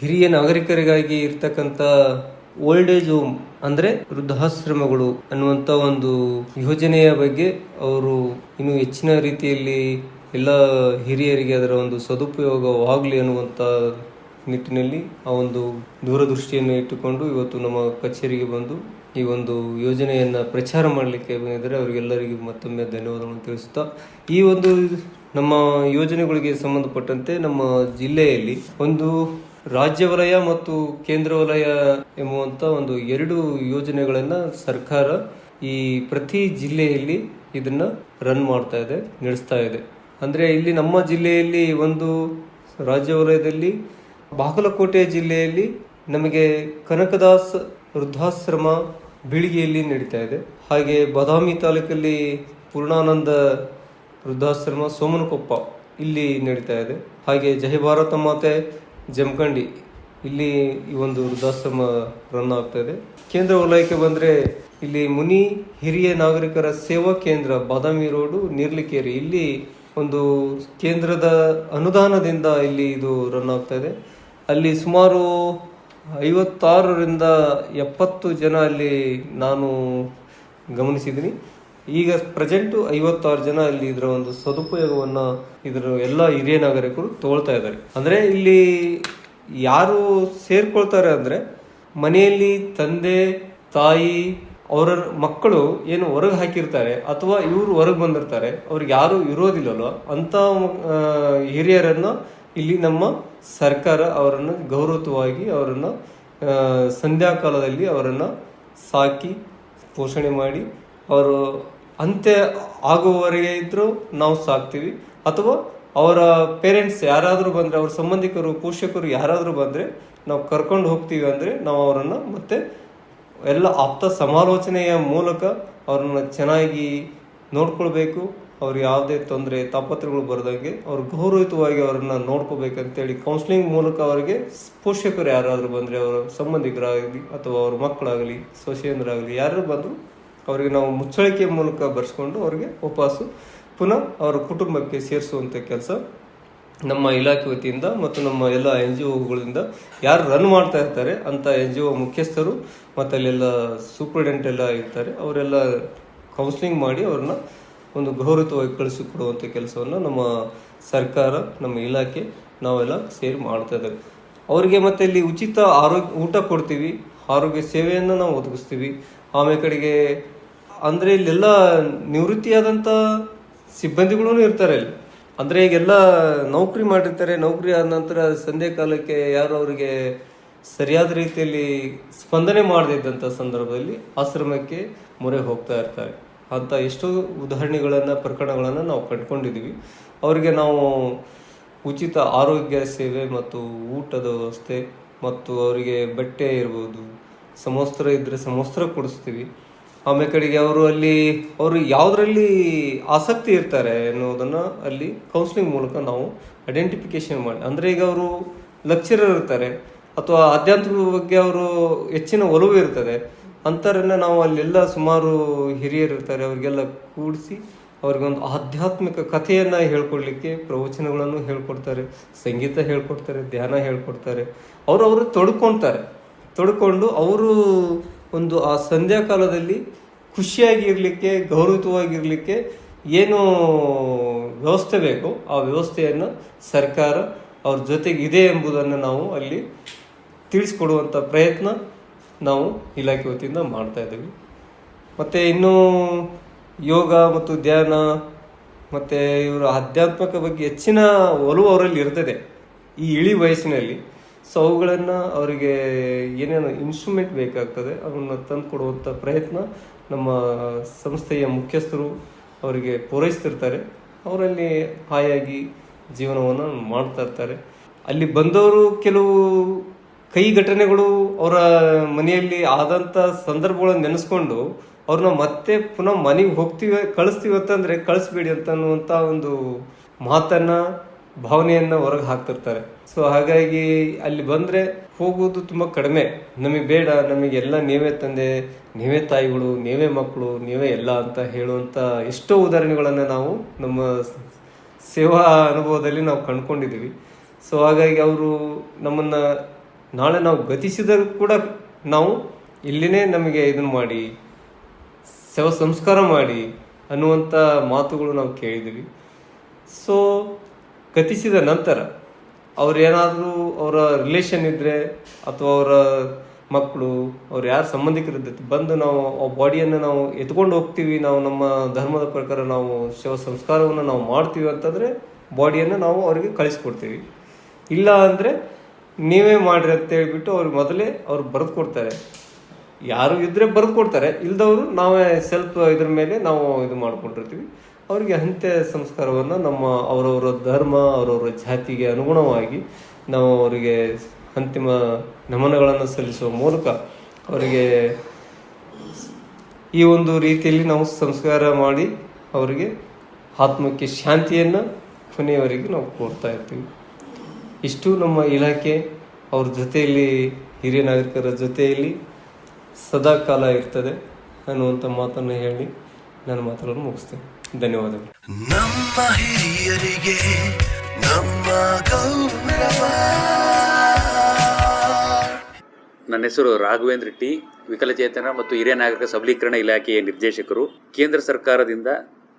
ಹಿರಿಯ ನಾಗರಿಕರಿಗಾಗಿ ಇರ್ತಕ್ಕಂಥ ಓಲ್ಡ್ ಏಜ್ ಹೋಮ್ ಅಂದ್ರೆ ವೃದ್ಧಾಶ್ರಮಗಳು ಅನ್ನುವಂತ ಒಂದು ಯೋಜನೆಯ ಬಗ್ಗೆ ಅವರು ಇನ್ನು ಹೆಚ್ಚಿನ ರೀತಿಯಲ್ಲಿ ಎಲ್ಲ ಹಿರಿಯರಿಗೆ ಅದರ ಒಂದು ಸದುಪಯೋಗವಾಗಲಿ ಅನ್ನುವಂಥ ನಿಟ್ಟಿನಲ್ಲಿ ಆ ಒಂದು ದೂರದೃಷ್ಟಿಯನ್ನು ಇಟ್ಟುಕೊಂಡು ಇವತ್ತು ನಮ್ಮ ಕಚೇರಿಗೆ ಬಂದು ಈ ಒಂದು ಯೋಜನೆಯನ್ನು ಪ್ರಚಾರ ಮಾಡಲಿಕ್ಕೆ ಬಂದಿದ್ದಾರೆ. ಅವರಿಗೆಲ್ಲರಿಗೂ ಮತ್ತೊಮ್ಮೆ ಧನ್ಯವಾದಗಳನ್ನು ತಿಳಿಸುತ್ತಾ, ಈ ಒಂದು ನಮ್ಮ ಯೋಜನೆಗಳಿಗೆ ಸಂಬಂಧಪಟ್ಟಂತೆ ನಮ್ಮ ಜಿಲ್ಲೆಯಲ್ಲಿ ಒಂದು ರಾಜ್ಯ ವಲಯ ಮತ್ತು ಕೇಂದ್ರ ವಲಯ ಎಂಬುವಂಥ ಒಂದು ಎರಡು ಯೋಜನೆಗಳನ್ನು ಸರ್ಕಾರ ಈ ಪ್ರತಿ ಜಿಲ್ಲೆಯಲ್ಲಿ ಇದನ್ನು ರನ್ ಮಾಡ್ತಾ ಇದೆ, ನಡೆಸ್ತಾ ಇದೆ. ಅಂದ್ರೆ ಇಲ್ಲಿ ನಮ್ಮ ಜಿಲ್ಲೆಯಲ್ಲಿ ಒಂದು ರಾಜ್ಯ ವಲಯದಲ್ಲಿ ಬಾಗಲಕೋಟೆ ಜಿಲ್ಲೆಯಲ್ಲಿ ನಮಗೆ ಕನಕದಾಸ್ ವೃದ್ಧಾಶ್ರಮ ಬೀಳಿಗೆಯಲ್ಲಿ ನಡೀತಾ ಇದೆ. ಹಾಗೆ ಬಾದಾಮಿ ತಾಲೂಕಲ್ಲಿ ಪೂರ್ಣಾನಂದ ವೃದ್ಧಾಶ್ರಮ, ಸೋಮನಕೊಪ್ಪ ಇಲ್ಲಿ ನಡೀತಾ ಇದೆ. ಹಾಗೆ ಜೈ ಭಾರತ ಮಾತೆ ಜಮಖಂಡಿ ಇಲ್ಲಿ ಈ ಒಂದು ವೃದ್ಧಾಶ್ರಮ ರನ್ ಆಗ್ತಾ ಇದೆ. ಕೇಂದ್ರ ವಲಯಕ್ಕೆ ಬಂದರೆ ಇಲ್ಲಿ ಮುನಿ ಹಿರಿಯ ನಾಗರಿಕರ ಸೇವಾ ಕೇಂದ್ರ ಬಾದಾಮಿ ರೋಡು, ನಿರ್ಲಿಕೇರಿ. ಇಲ್ಲಿ ಒಂದು ಕೇಂದ್ರದ ಅನುದಾನದಿಂದ ಇಲ್ಲಿ ಇದು ರನ್ ಆಗ್ತಾ ಇದೆ. ಅಲ್ಲಿ ಸುಮಾರು ಐವತ್ತಾರರಿಂದ ಎಪ್ಪತ್ತು ಜನ ಅಲ್ಲಿ ನಾನು ಗಮನಿಸಿದ್ದೀನಿ. ಈಗ ಪ್ರೆಸೆಂಟು ಐವತ್ತಾರು ಜನ ಅಲ್ಲಿ ಇದರ ಒಂದು ಸದುಪಯೋಗವನ್ನು ಇದರ ಎಲ್ಲ ಹಿರಿಯ ನಾಗರಿಕರು ತಗೊಳ್ತಾ ಇದ್ದಾರೆ. ಅಂದರೆ ಇಲ್ಲಿ ಯಾರು ಸೇರ್ಕೊಳ್ತಾರೆ ಅಂದರೆ ಮನೆಯಲ್ಲಿ ತಂದೆ, ತಾಯಿ ಅವರ ಮಕ್ಕಳು ಏನು ಹೊರಗೆ ಹಾಕಿರ್ತಾರೆ ಅಥವಾ ಇವರು ಹೊರಗೆ ಬಂದಿರ್ತಾರೆ, ಅವ್ರಿಗೆ ಯಾರು ಇರೋದಿಲ್ಲಲ್ವ ಅಂತ ಹಿರಿಯರನ್ನು ಇಲ್ಲಿ ನಮ್ಮ ಸರ್ಕಾರ ಅವರನ್ನು ಗೌರವವಾಗಿ ಅವರನ್ನು ಸಂಧ್ಯಾಕಾಲದಲ್ಲಿ ಸಂಧ್ಯಾ ಕಾಲದಲ್ಲಿ ಅವರನ್ನು ಸಾಕಿ ಪೋಷಣೆ ಮಾಡಿ, ಅವರು ಅಂತ್ಯ ಆಗುವವರೆಗೆ ಇದ್ದರೂ ನಾವು ಸಾಕ್ತೀವಿ. ಅಥವಾ ಅವರ ಪೇರೆಂಟ್ಸ್ ಯಾರಾದರೂ ಬಂದರೆ, ಅವ್ರ ಸಂಬಂಧಿಕರು, ಪೋಷಕರು ಯಾರಾದರೂ ಬಂದರೆ ನಾವು ಕರ್ಕೊಂಡು ಹೋಗ್ತೀವಿ ಅಂದರೆ ನಾವು ಅವರನ್ನು ಮತ್ತೆ ಎಲ್ಲ ಆಪ್ತ ಸಮಾಲೋಚನೆಯ ಮೂಲಕ ಅವ್ರನ್ನ ಚೆನ್ನಾಗಿ ನೋಡ್ಕೊಳ್ಬೇಕು. ಅವ್ರು ಯಾವುದೇ ತೊಂದರೆ ತಾಪತ್ರಗಳು ಬರದಂಗೆ ಅವ್ರು ಗೌರವಯುತವಾಗಿ ಅವ್ರನ್ನ ನೋಡ್ಕೋಬೇಕಂತೇಳಿ ಕೌನ್ಸಿಲಿಂಗ್ ಮೂಲಕ ಅವರಿಗೆ ಪೋಷಕರು ಯಾರಾದರೂ ಬಂದರೆ ಅವರ ಸಂಬಂಧಿಕರಾಗಲಿ ಅಥವಾ ಅವ್ರ ಮಕ್ಕಳಾಗಲಿ ಸೊಸೆಯಂದರಾಗಲಿ ಯಾರು ಬಂದರೂ ಅವರಿಗೆ ನಾವು ಮುಚ್ಚಳಿಕೆ ಮೂಲಕ ಬರ್ಸ್ಕೊಂಡು ಅವರಿಗೆ ವಾಪಸ್ಸು ಪುನಃ ಅವರ ಕುಟುಂಬಕ್ಕೆ ಸೇರಿಸುವಂಥ ಕೆಲಸ ನಮ್ಮ ಇಲಾಖೆ ವತಿಯಿಂದ ಮತ್ತು ನಮ್ಮ ಎಲ್ಲ ಎನ್ ಜಿ ಒಗಳಿಂದ ಯಾರು ರನ್ ಮಾಡ್ತಾ ಇರ್ತಾರೆ ಅಂತ ಎನ್ ಜಿ ಒ ಮುಖ್ಯಸ್ಥರು ಮತ್ತು ಅಲ್ಲೆಲ್ಲ ಸೂಪರ್ಡೆಂಟ್ ಎಲ್ಲ ಇರ್ತಾರೆ, ಅವರೆಲ್ಲ ಕೌನ್ಸಿಲಿಂಗ್ ಮಾಡಿ ಅವ್ರನ್ನ ಒಂದು ಗೌರವವಾಗಿ ಕಳಿಸಿಕೊಡುವಂಥ ಕೆಲಸವನ್ನು ನಮ್ಮ ಸರ್ಕಾರ, ನಮ್ಮ ಇಲಾಖೆ ನಾವೆಲ್ಲ ಸೇರಿ ಮಾಡ್ತಾ ಇದ್ದೇವೆ ಅವರಿಗೆ ಮತ್ತೆ ಇಲ್ಲಿ ಉಚಿತ ಆರೋಗ್ಯ, ಊಟ ಕೊಡ್ತೀವಿ, ಆರೋಗ್ಯ ಸೇವೆಯನ್ನು ನಾವು ಒದಗಿಸ್ತೀವಿ. ಆಮೇಲೆ ಕಡೆಗೆ ಅಂದರೆ ಇಲ್ಲೆಲ್ಲ ನಿವೃತ್ತಿಯಾದಂಥ ಸಿಬ್ಬಂದಿಗಳೂ ಇರ್ತಾರೆ ಇಲ್ಲಿ. ಅಂದರೆ ಈಗೆಲ್ಲ ನೌಕರಿ ಮಾಡಿರ್ತಾರೆ, ನೌಕರಿ ಆದ ನಂತರ ಸಂಧ್ಯಾ ಕಾಲಕ್ಕೆ ಯಾರು ಅವರಿಗೆ ಸರಿಯಾದ ರೀತಿಯಲ್ಲಿ ಸ್ಪಂದನೆ ಮಾಡದಿದ್ದಂಥ ಸಂದರ್ಭದಲ್ಲಿ ಆಶ್ರಮಕ್ಕೆ ಮೊರೆ ಹೋಗ್ತಾ ಇರ್ತಾರೆ. ಅಂತ ಎಷ್ಟೋ ಉದಾಹರಣೆಗಳನ್ನು, ಪ್ರಕರಣಗಳನ್ನು ನಾವು ಕಂಡುಕೊಂಡಿದ್ದೀವಿ. ಅವರಿಗೆ ನಾವು ಉಚಿತ ಆರೋಗ್ಯ ಸೇವೆ ಮತ್ತು ಊಟದ ವ್ಯವಸ್ಥೆ ಮತ್ತು ಅವರಿಗೆ ಬಟ್ಟೆ ಇರ್ಬೋದು, ಸಮವಸ್ತ್ರ ಇದ್ದರೆ ಸಮವಸ್ತ್ರ ಕೊಡಿಸ್ತೀವಿ. ಆಮೇಲೆ ಕಡೆಗೆ ಅವರು ಅಲ್ಲಿ, ಅವರು ಯಾವುದರಲ್ಲಿ ಆಸಕ್ತಿ ಇರ್ತಾರೆ ಅನ್ನೋದನ್ನು ಅಲ್ಲಿ ಕೌನ್ಸಿಲಿಂಗ್ ಮೂಲಕ ನಾವು ಐಡೆಂಟಿಫಿಕೇಶನ್ ಮಾಡಿ. ಅಂದರೆ ಈಗ ಅವರು ಲೆಕ್ಚರರ್ ಇರ್ತಾರೆ ಅಥವಾ ಆಧ್ಯಾತ್ಮಿಕ ಬಗ್ಗೆ ಅವರು ಹೆಚ್ಚಿನ ಒಲವು ಇರ್ತದೆ ಅಂಥವ್ರನ್ನ ನಾವು ಅಲ್ಲೆಲ್ಲ ಸುಮಾರು ಹಿರಿಯರು ಇರ್ತಾರೆ, ಅವರಿಗೆಲ್ಲ ಕೂಡಿಸಿ ಅವ್ರಿಗೊಂದು ಆಧ್ಯಾತ್ಮಿಕ ಕಥೆಯನ್ನು ಹೇಳ್ಕೊಡ್ಲಿಕ್ಕೆ, ಪ್ರವಚನಗಳನ್ನು ಹೇಳ್ಕೊಡ್ತಾರೆ, ಸಂಗೀತ ಹೇಳ್ಕೊಡ್ತಾರೆ, ಧ್ಯಾನ ಹೇಳ್ಕೊಡ್ತಾರೆ. ಅವರು ಅವರು ತೊಡ್ಕೊಳ್ತಾರೆ. ತೊಡ್ಕೊಂಡು ಅವರು ಒಂದು ಆ ಸಂಧ್ಯಾಕಾಲದಲ್ಲಿ ಕಾಲದಲ್ಲಿ ಖುಷಿಯಾಗಿ ಇರಲಿಕ್ಕೆ ಗೌರವಯುತವಾಗಿರಲಿಕ್ಕೆ ಏನು ವ್ಯವಸ್ಥೆ ಬೇಕೋ. ಆ ವ್ಯವಸ್ಥೆಯನ್ನು ಸರ್ಕಾರ ಅವ್ರ ಇದೆ ಎಂಬುದನ್ನು ನಾವು ಅಲ್ಲಿ ತಿಳಿಸ್ಕೊಡುವಂಥ ಪ್ರಯತ್ನ ನಾವು ಇಲಾಖೆ ವತಿಯಿಂದ ಮಾಡ್ತಾ ಇದ್ದೀವಿ. ಮತ್ತು ಇನ್ನೂ ಯೋಗ ಮತ್ತು ಧ್ಯಾನ ಮತ್ತು ಇವರ ಆಧ್ಯಾತ್ಮಿಕ ಬಗ್ಗೆ ಹೆಚ್ಚಿನ ಒಲವು ಅವರಲ್ಲಿ ಇರ್ತದೆ. ಈ ಇಳಿ ವಯಸ್ಸಿನಲ್ಲಿ. ಸೊ ಅವುಗಳನ್ನು ಅವರಿಗೆ ಏನೇನು ಇನ್ಸ್ಟ್ರೂಮೆಂಟ್ ಬೇಕಾಗ್ತದೆ ಅವನ್ನ ತಂದು ಕೊಡುವಂಥ ಪ್ರಯತ್ನ ನಮ್ಮ ಸಂಸ್ಥೆಯ ಮುಖ್ಯಸ್ಥರು ಅವರಿಗೆ ಪೂರೈಸ್ತಿರ್ತಾರೆ. ಅವರಲ್ಲಿ ಹಾಯಾಗಿ ಜೀವನವನ್ನು ಮಾಡ್ತಾ ಇರ್ತಾರೆ. ಅಲ್ಲಿ ಬಂದವರು ಕೆಲವು ಕೈ ಘಟನೆಗಳು ಅವರ ಮನೆಯಲ್ಲಿ ಆದಂಥ ಸಂದರ್ಭಗಳನ್ನು ನೆನೆಸ್ಕೊಂಡು ಅವ್ರನ್ನ ಮತ್ತೆ ಪುನಃ ಮನೆಗೆ ಹೋಗ್ತೀವಿ, ಕಳಿಸ್ತೀವಿ ಅಂತಂದ್ರೆ ಕಳಿಸ್ಬೇಡಿ ಅಂತ ಅನ್ನುವಂಥ ಒಂದು ಮಾತನ್ನ, ಭಾವನೆಯನ್ನ ಹೊರಗೆ ಹಾಕ್ತಿರ್ತಾರೆ. ಸೊ ಹಾಗಾಗಿ ಅಲ್ಲಿ ಬಂದ್ರೆ ಹೋಗೋದು ತುಂಬಾ ಕಡಿಮೆ. ನಮಗೆ ಬೇಡ ನಮಗೆಲ್ಲ ನೀವೇ ತಂದೆ, ನೀವೇ ತಾಯಿಗಳು, ನೀವೇ ಮಕ್ಕಳು ನೀವೇ ಎಲ್ಲ ಅಂತ ಹೇಳುವಂತ ಎಷ್ಟೋ ಉದಾಹರಣೆಗಳನ್ನು ನಾವು ನಮ್ಮ ಸೇವಾ ಅನುಭವದಲ್ಲಿ ನಾವು ಕಂಡ್ಕೊಂಡಿದ್ದೀವಿ. ಸೊ ಹಾಗಾಗಿ ಅವರು ನಮ್ಮನ್ನ ನಾಳೆ ನಾವು ಗತಿಸಿದರೂ ಕೂಡ ನಾವು ಇಲ್ಲಿನೇ ನಮಗೆ ಇದನ್ನು ಮಾಡಿ, ಶವ ಸಂಸ್ಕಾರ ಮಾಡಿ ಅನ್ನುವಂಥ ಮಾತುಗಳು ನಾವು ಕೇಳಿದ್ವಿ ಸೊ ಗತಿಸಿದ ನಂತರ ಅವ್ರು ಏನಾದರೂ ಅವರ ರಿಲೇಷನ್ ಇದ್ದರೆ ಅಥವಾ ಅವರ ಮಕ್ಕಳು, ಅವ್ರು ಯಾರು ಸಂಬಂಧಿಕರಿದ್ದ ಬಂದು ನಾವು ಆ ಬಾಡಿಯನ್ನು ನಾವು ಎತ್ಕೊಂಡು ಹೋಗ್ತೀವಿ, ನಾವು ನಮ್ಮ ಧರ್ಮದ ಪ್ರಕಾರ ನಾವು ಶವ ಸಂಸ್ಕಾರವನ್ನು ನಾವು ಮಾಡ್ತೀವಿ ಅಂತಂದರೆ ಬಾಡಿಯನ್ನು ನಾವು ಅವರಿಗೆ ಕಳಿಸ್ಕೊಡ್ತೀವಿ. ಇಲ್ಲ ಅಂದರೆ ನೀವೇ ಮಾಡಿರಿ ಅಂತ ಹೇಳ್ಬಿಟ್ಟು ಅವ್ರು ಮೊದಲೇ ಅವ್ರು ಬರೆದು ಕೊಡ್ತಾರೆ. ಯಾರು ಇದ್ರೆ ಬರೆದು ಕೊಡ್ತಾರೆ, ಇಲ್ದವರು ನಾವೇ ಸೆಲ್ಫ್ ಇದ್ರ ಮೇಲೆ ನಾವು ಇದು ಮಾಡ್ಕೊಂಡಿರ್ತೀವಿ. ಅವರಿಗೆ ಅಂತ್ಯ ಸಂಸ್ಕಾರವನ್ನು ನಮ್ಮ ಅವರವರ ಧರ್ಮ, ಅವರವರ ಜಾತಿಗೆ ಅನುಗುಣವಾಗಿ ನಾವು ಅವರಿಗೆ ಅಂತಿಮ ನಮನಗಳನ್ನು ಸಲ್ಲಿಸುವ ಮೂಲಕ ಅವರಿಗೆ ಈ ಒಂದು ರೀತಿಯಲ್ಲಿ ನಾವು ಸಂಸ್ಕಾರ ಮಾಡಿ ಅವರಿಗೆ ಆತ್ಮಕ್ಕೆ ಶಾಂತಿಯನ್ನು ಕೊನೆಯವರೆಗೆ ನಾವು ಕೊಡ್ತಾ ಇರ್ತೀವಿ. ಇಷ್ಟು ನಮ್ಮ ಇಲಾಖೆ ಅವ್ರ ಜೊತೆಯಲ್ಲಿ ಹಿರಿಯ ನಾಗರಿಕರ ಜೊತೆಯಲ್ಲಿ ಸದಾ ಕಾಲ ಇರ್ತದೆ ಅನ್ನುವಂಥ ಮಾತನ್ನು ಹೇಳಿ ನನ್ನ ಮಾತುಗಳನ್ನು ಮುಗಿಸ್ತೇನೆ. ಧನ್ಯವಾದಗಳು. ನಮ್ಮ ಹಿರಿಯರಿಗೆ ನಮ್ಮ ಗೌರವ. ನನ್ನ ಹೆಸರು ರಾಘವೇಂದ್ರ ಟಿ ವಿಕಲಚೇತನ ಮತ್ತು ಹಿರಿಯ ನಾಗರಿಕ ಸಬಲೀಕರಣ ಇಲಾಖೆಯ ನಿರ್ದೇಶಕರು. ಕೇಂದ್ರ ಸರ್ಕಾರದಿಂದ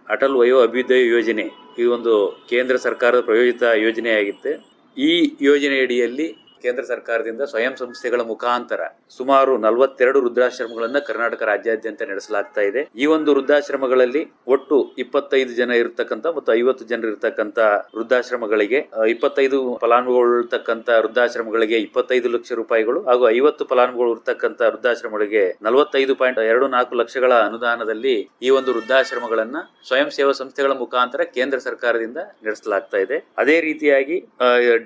ಅಟಲ್ ವಯೋ ಅಭ್ಯುದಯ ಯೋಜನೆ ಈ ಒಂದು ಕೇಂದ್ರ ಸರ್ಕಾರದ ಪ್ರಯೋಜಿತ ಯೋಜನೆಯಾಗಿತ್ತು. ಈ ಯೋಜನೆಯಡಿಯಲ್ಲಿ ಕೇಂದ್ರ ಸರ್ಕಾರದಿಂದ ಸ್ವಯಂ ಸಂಸ್ಥೆಗಳ ಮುಖಾಂತರ ಸುಮಾರು ನಲವತ್ತೆರಡು ವೃದ್ಧಾಶ್ರಮಗಳನ್ನ ಕರ್ನಾಟಕ ರಾಜ್ಯಾದ್ಯಂತ ನಡೆಸಲಾಗ್ತಾ ಇದೆ. ಈ ಒಂದು ವೃದ್ಧಾಶ್ರಮಗಳಲ್ಲಿ ಒಟ್ಟು ಇಪ್ಪತ್ತೈದು ಜನ ಇರತಕ್ಕಂತ ಮತ್ತು ಐವತ್ತು ಜನ ಇರತಕ್ಕಂತ ವೃದ್ಧಾಶ್ರಮಗಳಿಗೆ ಇಪ್ಪತ್ತೈದು ಫಲಾನುಭವಿಗಳು ಇರತಕ್ಕಂತ ವೃದ್ಧಾಶ್ರಮಗಳಿಗೆ ಇಪ್ಪತ್ತೈದು ಲಕ್ಷ ರೂಪಾಯಿಗಳು ಹಾಗೂ ಐವತ್ತು ಫಲಾನುಭವಿಗಳು ಇರತಕ್ಕಂತ ವೃದ್ಧಾಶ್ರಮಗಳಿಗೆ ನಲವತ್ತೈದು ಪಾಯಿಂಟ್ ಎರಡು ನಾಲ್ಕು ಲಕ್ಷಗಳ ಅನುದಾನದಲ್ಲಿ ಈ ಒಂದು ವೃದ್ಧಾಶ್ರಮಗಳನ್ನ ಸ್ವಯಂ ಸೇವಾ ಸಂಸ್ಥೆಗಳ ಮುಖಾಂತರ ಕೇಂದ್ರ ಸರ್ಕಾರದಿಂದ ನಡೆಸಲಾಗ್ತಾ ಇದೆ. ಅದೇ ರೀತಿಯಾಗಿ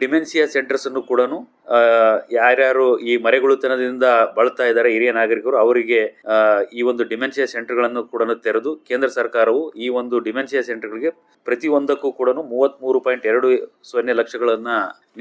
ಡಿಮೆನ್ಸಿಯಾ ಸೆಂಟರ್ಸ್ ಅನ್ನು ಕೂಡ ಯಾರ್ಯಾರು ಈ ಮರೆಗುಳುತನದಿಂದ ಬಳಲ್ತಾ ಇದ್ದಾರೆ ಹಿರಿಯ ನಾಗರಿಕರು, ಅವರಿಗೆ ಈ ಒಂದು ಡಿಮೆನ್ಸಿಯಾ ಸೆಂಟರ್ಗಳನ್ನು ಕೂಡ ತೆರೆದು ಕೇಂದ್ರ ಸರ್ಕಾರವು ಈ ಒಂದು ಡಿಮೆನ್ಸಿಯಾ ಸೆಂಟರ್ಗಳಿಗೆ ಪ್ರತಿ ಒಂದಕ್ಕೂ ಕೂಡ ಮೂವತ್ತ್ ಮೂರು ಪಾಯಿಂಟ್ ಎರಡು ಸೊನ್ನೆ ಲಕ್ಷಗಳನ್ನ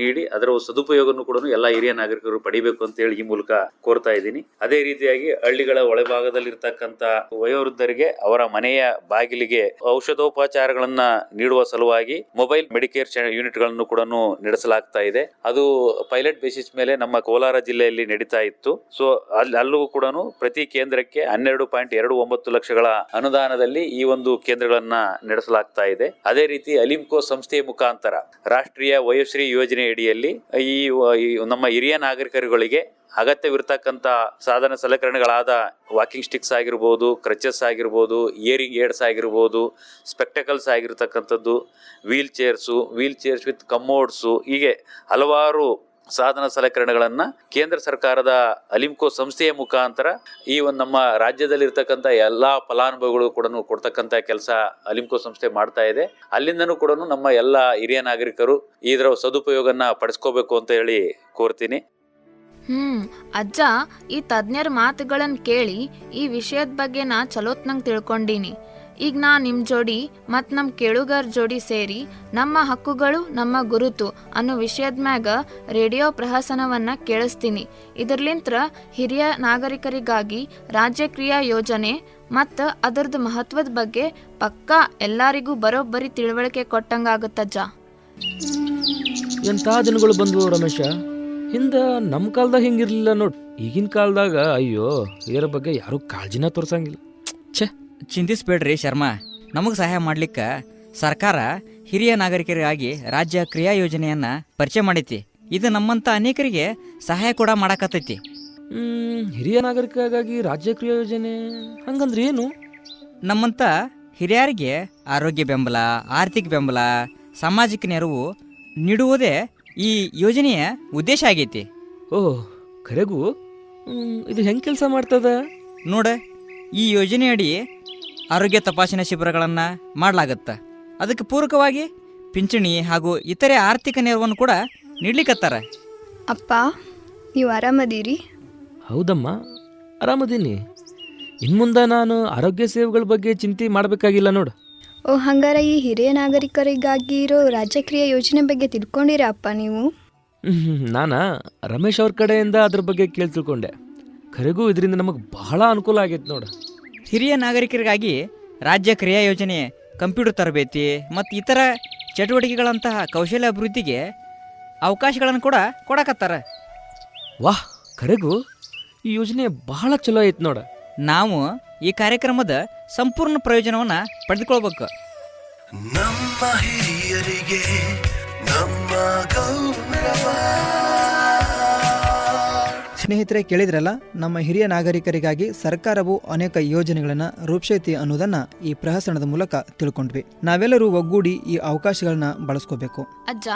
ನೀಡಿ, ಅದರ ಸದುಪಯೋಗವನ್ನು ಕೂಡ ಎಲ್ಲ ಹಿರಿಯ ನಾಗರಿಕರು ಪಡಿಬೇಕು ಅಂತ ಹೇಳಿ ಈ ಮೂಲಕ ಕೋರ್ತಾ ಇದ್ದೀನಿ. ಅದೇ ರೀತಿಯಾಗಿ ಹಳ್ಳಿಗಳ ಒಳಭಾಗದಲ್ಲಿರ್ತಕ್ಕಂಥ ವಯೋವೃದ್ಧರಿಗೆ ಅವರ ಮನೆಯ ಬಾಗಿಲಿಗೆ ಔಷಧೋಪಚಾರಗಳನ್ನ ನೀಡುವ ಸಲುವಾಗಿ ಮೊಬೈಲ್, ಮೆಡಿಕೇರ್ ಯೂನಿಟ್ಗಳನ್ನು ಕೂಡ ನಡೆಸಲಾಗ್ತಾ ಇದೆ. ಅದು ಪೈಲಟ್ ಬೇಸಿಸ್ ಮೇಲೆ ನಮ್ಮ ಕೋಲಾರ ಜಿಲ್ಲೆಯಲ್ಲಿ ನಡೀತಾ ಇತ್ತು. ಸೊ ಅಲ್ಲಿ ಅಲ್ಲೂ ಕೂಡ ಪ್ರತಿ ಕೇಂದ್ರಕ್ಕೆ ಹನ್ನೆರಡು ಪಾಯಿಂಟ್ ಎರಡು ಒಂಬತ್ತು ಲಕ್ಷಗಳ ಅನುದಾನದಲ್ಲಿ ಈ ಒಂದು ಕೇಂದ್ರಗಳನ್ನ ನಡೆಸಲಾಗ್ತಾ ಇದೆ. ಅದೇ ರೀತಿ ಅಲಿಂಕೋ ಸಂಸ್ಥೆಯ ಮುಖಾಂತರ ರಾಷ್ಟ್ರೀಯ ವಯೋಶ್ರೀ ಯೋಜನೆ ಅಡಿಯಲ್ಲಿ ಈ ನಮ್ಮ ಹಿರಿಯ ನಾಗರಿಕರುಗಳಿಗೆ ಅಗತ್ಯವಿರ್ತಕ್ಕಂಥ ಸಾಧನ ಸಲಕರಣೆಗಳಾದ ವಾಕಿಂಗ್ ಸ್ಟಿಕ್ಸ್ ಆಗಿರ್ಬೋದು ಕ್ರಚಸ್ ಆಗಿರ್ಬೋದು ಇಯರಿಂಗ್ ಏಡ್ಸ್ ಆಗಿರ್ಬೋದು ಸ್ಪೆಕ್ಟಕಲ್ಸ್ ಆಗಿರ್ತಕ್ಕಂಥದ್ದು wheel chairs wheel chairs with commodes ಹೀಗೆ ಹಲವಾರು ಸಾಧನ ಸಲಕರಣೆಗಳನ್ನು ಕೇಂದ್ರ ಸರ್ಕಾರದ ಅಲಿಮ್ಕೋ ಸಂಸ್ಥೆಯ ಮುಖಾಂತರ ಈ ಒಂದು ನಮ್ಮ ರಾಜ್ಯದಲ್ಲಿರ್ತಕ್ಕಂಥ ಎಲ್ಲ ಫಲಾನುಭವಿಗಳು ಕೂಡ ಕೊಡ್ತಕ್ಕಂಥ ಕೆಲಸ ಅಲಿಮ್ಕೋ ಸಂಸ್ಥೆ ಮಾಡ್ತಾ ಇದೆ. ಅಲ್ಲಿಂದನೂ ಕೂಡ ನಮ್ಮ ಎಲ್ಲ ಹಿರಿಯ ನಾಗರಿಕರು ಇದರ ಸದುಪಯೋಗನ ಪಡಿಸ್ಕೋಬೇಕು ಅಂತ ಹೇಳಿ ಕೋರ್ತೀನಿ. ಹ್ಮ್, ಅಜ್ಜ, ಈ ತಜ್ಞರ ಮಾತುಗಳನ್ನ ಕೇಳಿ ಈ ವಿಷಯದ ಬಗ್ಗೆ ನಾ ಚಲೋತ್ನಂಗ್ ತಿಳ್ಕೊಂಡೀನಿ. ಈಗ ನಾ ನಿಮ್ಮ ಜೋಡಿ ಮತ್ತು ನಮ್ಮ ಕೇಳುಗರ್ ಜೋಡಿ ಸೇರಿ ನಮ್ಮ ಹಕ್ಕುಗಳು ನಮ್ಮ ಗುರುತು ಅನ್ನೋ ವಿಷಯದ ಮ್ಯಾಗ ರೇಡಿಯೋ ಪ್ರಹಸನವನ್ನ ಕೇಳಿಸ್ತೀನಿ. ಇದರ್ಲಿಂತ್ರ ಹಿರಿಯ ನಾಗರಿಕರಿಗಾಗಿ ರಾಜ್ಯ ಕ್ರಿಯಾ ಯೋಜನೆ ಮತ್ತು ಅದರದ್ದು ಮಹತ್ವದ ಬಗ್ಗೆ ಪಕ್ಕಾ ಎಲ್ಲರಿಗೂ ಬರೋಬ್ಬರಿ ತಿಳುವಳಿಕೆ ಕೊಟ್ಟಂಗಾಗುತ್ತಜ್ಜ ಎಂಥ ದಿನಗಳು ಬಂದವು ರಮೇಶ? ಹಿಂದ ನಮ್ಮ ಕಾಲ್ದಾಗ ಹಿಂಗಿರ್ಲಿಲ್ಲ ನೋಡಿ. ಈಗಿನ ಕಾಲದಾಗ ಅಯ್ಯೋ, ಇದರ ಬಗ್ಗೆ ಯಾರು ಕಾಳಜಿನ ತೋರ್ಸಂಗಿಲ್ಲ. ಛೇ ಚಿಂತಿಸ್ಬೇಡ್ರಿ ಶರ್ಮಾ. ನಮಗೆ ಸಹಾಯ ಮಾಡ್ಲಿಕ್ಕೆ ಸರ್ಕಾರ ಹಿರಿಯ ನಾಗರಿಕರಿಗಾಗಿ ರಾಜ್ಯ ಕ್ರಿಯಾ ಯೋಜನೆಯನ್ನ ಪರಿಚಯ ಮಾಡೈತಿ. ಇದು ನಮ್ಮಂತ ಅನೇಕರಿಗೆ ಸಹಾಯ ಕೂಡ ಮಾಡಾಕತ್ತೈತಿ. ಹ್ಮ್, ಹಿರಿಯ ನಾಗರಿಕರಿಗಾಗಿ ರಾಜ್ಯ ಕ್ರಿಯಾ ಯೋಜನೆ ಹಂಗಂದ್ರೆ ಏನು? ನಮ್ಮಂತ ಹಿರಿಯರಿಗೆ ಆರೋಗ್ಯ ಬೆಂಬಲ ಆರ್ಥಿಕ ಬೆಂಬಲ ಸಾಮಾಜಿಕ ನೆರವು ನೀಡುವುದೇ ಈ ಯೋಜನೆಯ ಉದ್ದೇಶ ಆಗೈತಿ. ಓಹ್ ಕರೆಗೂ ಇದು ಹೆಂಗ್ ಕೆಲಸ ಮಾಡ್ತದ? ನೋಡ ಈ ಯೋಜನೆಯಡಿ ಆರೋಗ್ಯ ತಪಾಸಣೆ ಶಿಬಿರಗಳನ್ನು ಮಾಡಲಾಗತ್ತೆ. ಅದಕ್ಕೆ ಪೂರಕವಾಗಿ ಪಿಂಚಣಿ ಹಾಗೂ ಇತರೆ ಆರ್ಥಿಕ ನೆರವನ್ನು ಕೂಡ ನೀಡ್ಲಿಕ್ಕತ್ತಾರ ಅಪ್ಪ ನೀವು ಆರಾಮದೀರಿ? ಹೌದಮ್ಮ ಆರಾಮದೀನಿ. ಮುಂದೆ ನಾನು ಆರೋಗ್ಯ ಸೇವೆಗಳ ಬಗ್ಗೆ ಚಿಂತೆ ಮಾಡಬೇಕಾಗಿಲ್ಲ ನೋಡು. ಓ ಹಂಗಾರ ಈ ಹಿರಿಯ ನಾಗರಿಕರಿಗಾಗಿ ಇರೋ ರಾಜ್ಯಕ್ರಿಯಾ ಯೋಜನೆ ಬಗ್ಗೆ ತಿಳ್ಕೊಂಡಿರ ಅಪ್ಪ ನೀವು? ನಾನಾ ರಮೇಶ್ ಅವ್ರ ಕಡೆಯಿಂದ ಅದ್ರ ಬಗ್ಗೆ ಕೇಳಿ ತಿಳ್ಕೊಂಡೆ ಖರೆಗೂ ಇದರಿಂದ ನಮಗೆ ಬಹಳ ಅನುಕೂಲ ಆಗೈತೆ ನೋಡು. ಹಿರಿಯ ನಾಗರಿಕರಿಗಾಗಿ ರಾಜ್ಯ ಕ್ರಿಯಾ ಯೋಜನೆ ಕಂಪ್ಯೂಟರ್ ತರಬೇತಿ ಮತ್ತು ಇತರ ಚಟುವಟಿಕೆಗಳಂತಹ ಕೌಶಲ್ಯ ಅಭಿವೃದ್ಧಿಗೆ ಅವಕಾಶಗಳನ್ನು ಕೂಡ ಕೊಡಕತ್ತಾರ. ವಾಹ್ ಕಡೆಗೂ ಈ ಯೋಜನೆ ಬಹಳ ಚಲೋ ಐತೆ ನೋಡ. ನಾವು ಈ ಕಾರ್ಯಕ್ರಮದ ಸಂಪೂರ್ಣ ಪ್ರಯೋಜನವನ್ನು ಪಡೆದುಕೊಳ್ಬೇಕು. ನಮ್ಮ ಹಿರಿಯರಿಗೆ ನಮ್ಮ ಗೌರವ. ಸ್ನೇಹಿತರೆ ಕೇಳಿದ್ರಲ್ಲ ನಮ್ಮ ಹಿರಿಯ ನಾಗರಿಕರಿಗಾಗಿ ಸರ್ಕಾರವು ಅನೇಕ ಯೋಜನೆಗಳನ್ನು ರೂಪಿಸೈತಿ ಅನ್ನೋದನ್ನ ಈ ಪ್ರಹಸನದ ಮೂಲಕ ತಿಳ್ಕೊಂಡ್ವಿ. ನಾವೆಲ್ಲರೂ ಒಗ್ಗೂಡಿ ಈ ಅವಕಾಶಗಳನ್ನ ಬಳಸ್ಕೋಬೇಕು. ಅಜ್ಜ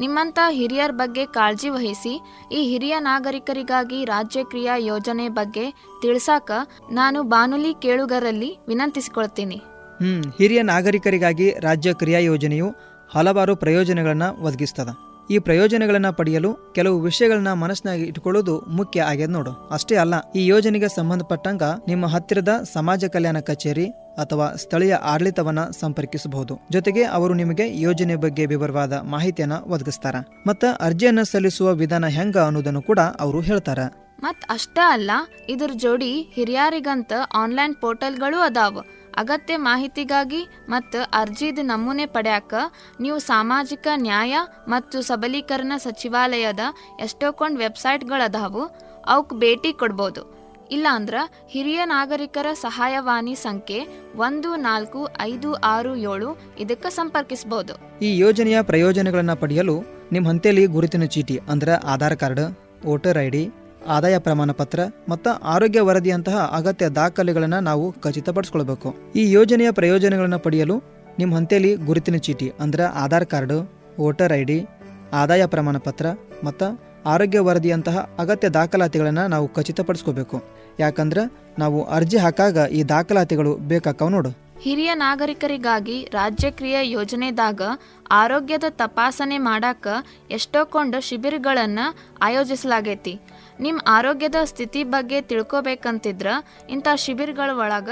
ನಿಮ್ಮಂತ ಹಿರಿಯರ ಬಗ್ಗೆ ಕಾಳಜಿ ವಹಿಸಿ ಈ ಹಿರಿಯ ನಾಗರಿಕರಿಗಾಗಿ ರಾಜ್ಯ ಕ್ರಿಯಾ ಯೋಜನೆ ಬಗ್ಗೆ ತಿಳಿಸಾಕ ನಾನು ಬಾನುಲಿ ಕೇಳುಗರಲ್ಲಿ ವಿನಂತಿಸಿಕೊಳ್ತೀನಿ. ಹ್ಮ್ ಹಿರಿಯ ನಾಗರಿಕರಿಗಾಗಿ ರಾಜ್ಯ ಕ್ರಿಯಾ ಯೋಜನೆಯು ಹಲವಾರು ಪ್ರಯೋಜನಗಳನ್ನ ಒದಗಿಸ್ತದ. ಈ ಪ್ರಯೋಜನಗಳನ್ನ ಪಡೆಯಲು ಕೆಲವು ವಿಷಯಗಳನ್ನ ಮನಸ್ಸಿನಾಗಿ ಇಟ್ಕೊಳ್ಳೋದು ಮುಖ್ಯ ಆಗ್ಯದ ನೋಡು. ಅಷ್ಟೇ ಅಲ್ಲ, ಈ ಯೋಜನೆಗೆ ಸಂಬಂಧಪಟ್ಟಂಗ ನಿಮ್ಮ ಹತ್ತಿರದ ಸಮಾಜ ಕಲ್ಯಾಣ ಕಚೇರಿ ಅಥವಾ ಸ್ಥಳೀಯ ಆಡಳಿತವನ್ನ ಸಂಪರ್ಕಿಸಬಹುದು. ಜೊತೆಗೆ ಅವರು ನಿಮಗೆ ಯೋಜನೆ ಬಗ್ಗೆ ವಿವರವಾದ ಮಾಹಿತಿಯನ್ನ ಒದಗಿಸ್ತಾರ. ಮತ್ತ ಅರ್ಜಿಯನ್ನ ಸಲ್ಲಿಸುವ ವಿಧಾನ ಹೆಂಗ ಅನ್ನೋದನ್ನು ಕೂಡ ಅವರು ಹೇಳ್ತಾರ. ಮತ್ ಅಷ್ಟ ಅಲ್ಲ, ಇದರ ಜೋಡಿ ಹಿರಿಯರಿಗಂತ ಆನ್ಲೈನ್ ಪೋರ್ಟಲ್ಗಳು ಅದಾವ. ಅಗತ್ಯ ಮಾಹಿತಿಗಾಗಿ ಮತ್ತು ಅರ್ಜಿದ ನಮೂನೆ ಪಡ್ಯಾಕ ನೀವು ಸಾಮಾಜಿಕ ನ್ಯಾಯ ಮತ್ತು ಸಬಲೀಕರಣ ಸಚಿವಾಲಯದ ಎಷ್ಟೊಕೊಂಡ್ ವೆಬ್ಸೈಟ್ಗಳದಾವು ಅವಕ್ ಭೇಟಿ ಕೊಡ್ಬೋದು. ಇಲ್ಲಾಂದ್ರ ಹಿರಿಯ ನಾಗರಿಕರ ಸಹಾಯವಾಣಿ ಸಂಖ್ಯೆ ಒಂದು ನಾಲ್ಕು ಐದು ಆರು ಏಳು ಇದಕ್ಕೆ ಸಂಪರ್ಕಿಸಬಹುದು ಈ ಯೋಜನೆಯ ಪ್ರಯೋಜನಗಳನ್ನು ಪಡೆಯಲು ನಿಮ್ಮ ಹಂತೇಲಿ ಗುರುತಿನ ಚೀಟಿ ಅಂದ್ರೆ Aadhaar card, voter I D ಆದಾಯ ಪ್ರಮಾಣ ಪತ್ರ ಮತ್ತು ಆರೋಗ್ಯ ವರದಿಯಂತಹ ಅಗತ್ಯ ದಾಖಲೆಗಳನ್ನು ನಾವು ಖಚಿತಪಡಿಸ್ಕೊಳ್ಬೇಕು. ಈ ಯೋಜನೆಯ ಪ್ರಯೋಜನಗಳನ್ನು ಪಡೆಯಲು ನಿಮ್ಮ ಹಂತೆಯಲ್ಲಿ ಗುರುತಿನ ಚೀಟಿ ಅಂದ್ರೆ Aadhaar card, voter I D, ಆದಾಯ ಪ್ರಮಾಣ ಪತ್ರ ಮತ್ತು ಆರೋಗ್ಯ ವರದಿಯಂತಹ ಅಗತ್ಯ ದಾಖಲಾತಿಗಳನ್ನು ನಾವು ಖಚಿತಪಡಿಸ್ಕೋಬೇಕು. ಯಾಕಂದ್ರೆ ನಾವು ಅರ್ಜಿ ಹಾಕಾಗ ಈ ದಾಖಲಾತಿಗಳು ಬೇಕಾಕವ್ ನೋಡು. ಹಿರಿಯ ನಾಗರಿಕರಿಗಾಗಿ ರಾಜ್ಯ ಕ್ರಿಯಾ ಯೋಜನೆದಾಗ ಆರೋಗ್ಯದ ತಪಾಸಣೆ ಮಾಡಾಕ ಎಷ್ಟೋಕೊಂಡು ಶಿಬಿರಗಳನ್ನು ಆಯೋಜಿಸಲಾಗೈತಿ. ನಿಮ್ಮ ಆರೋಗ್ಯದ ಸ್ಥಿತಿ ಬಗ್ಗೆ ತಿಳ್ಕೊಬೇಕಂತಿದ್ರ ಇಂಥ ಶಿಬಿರಗಳ ಒಳಗ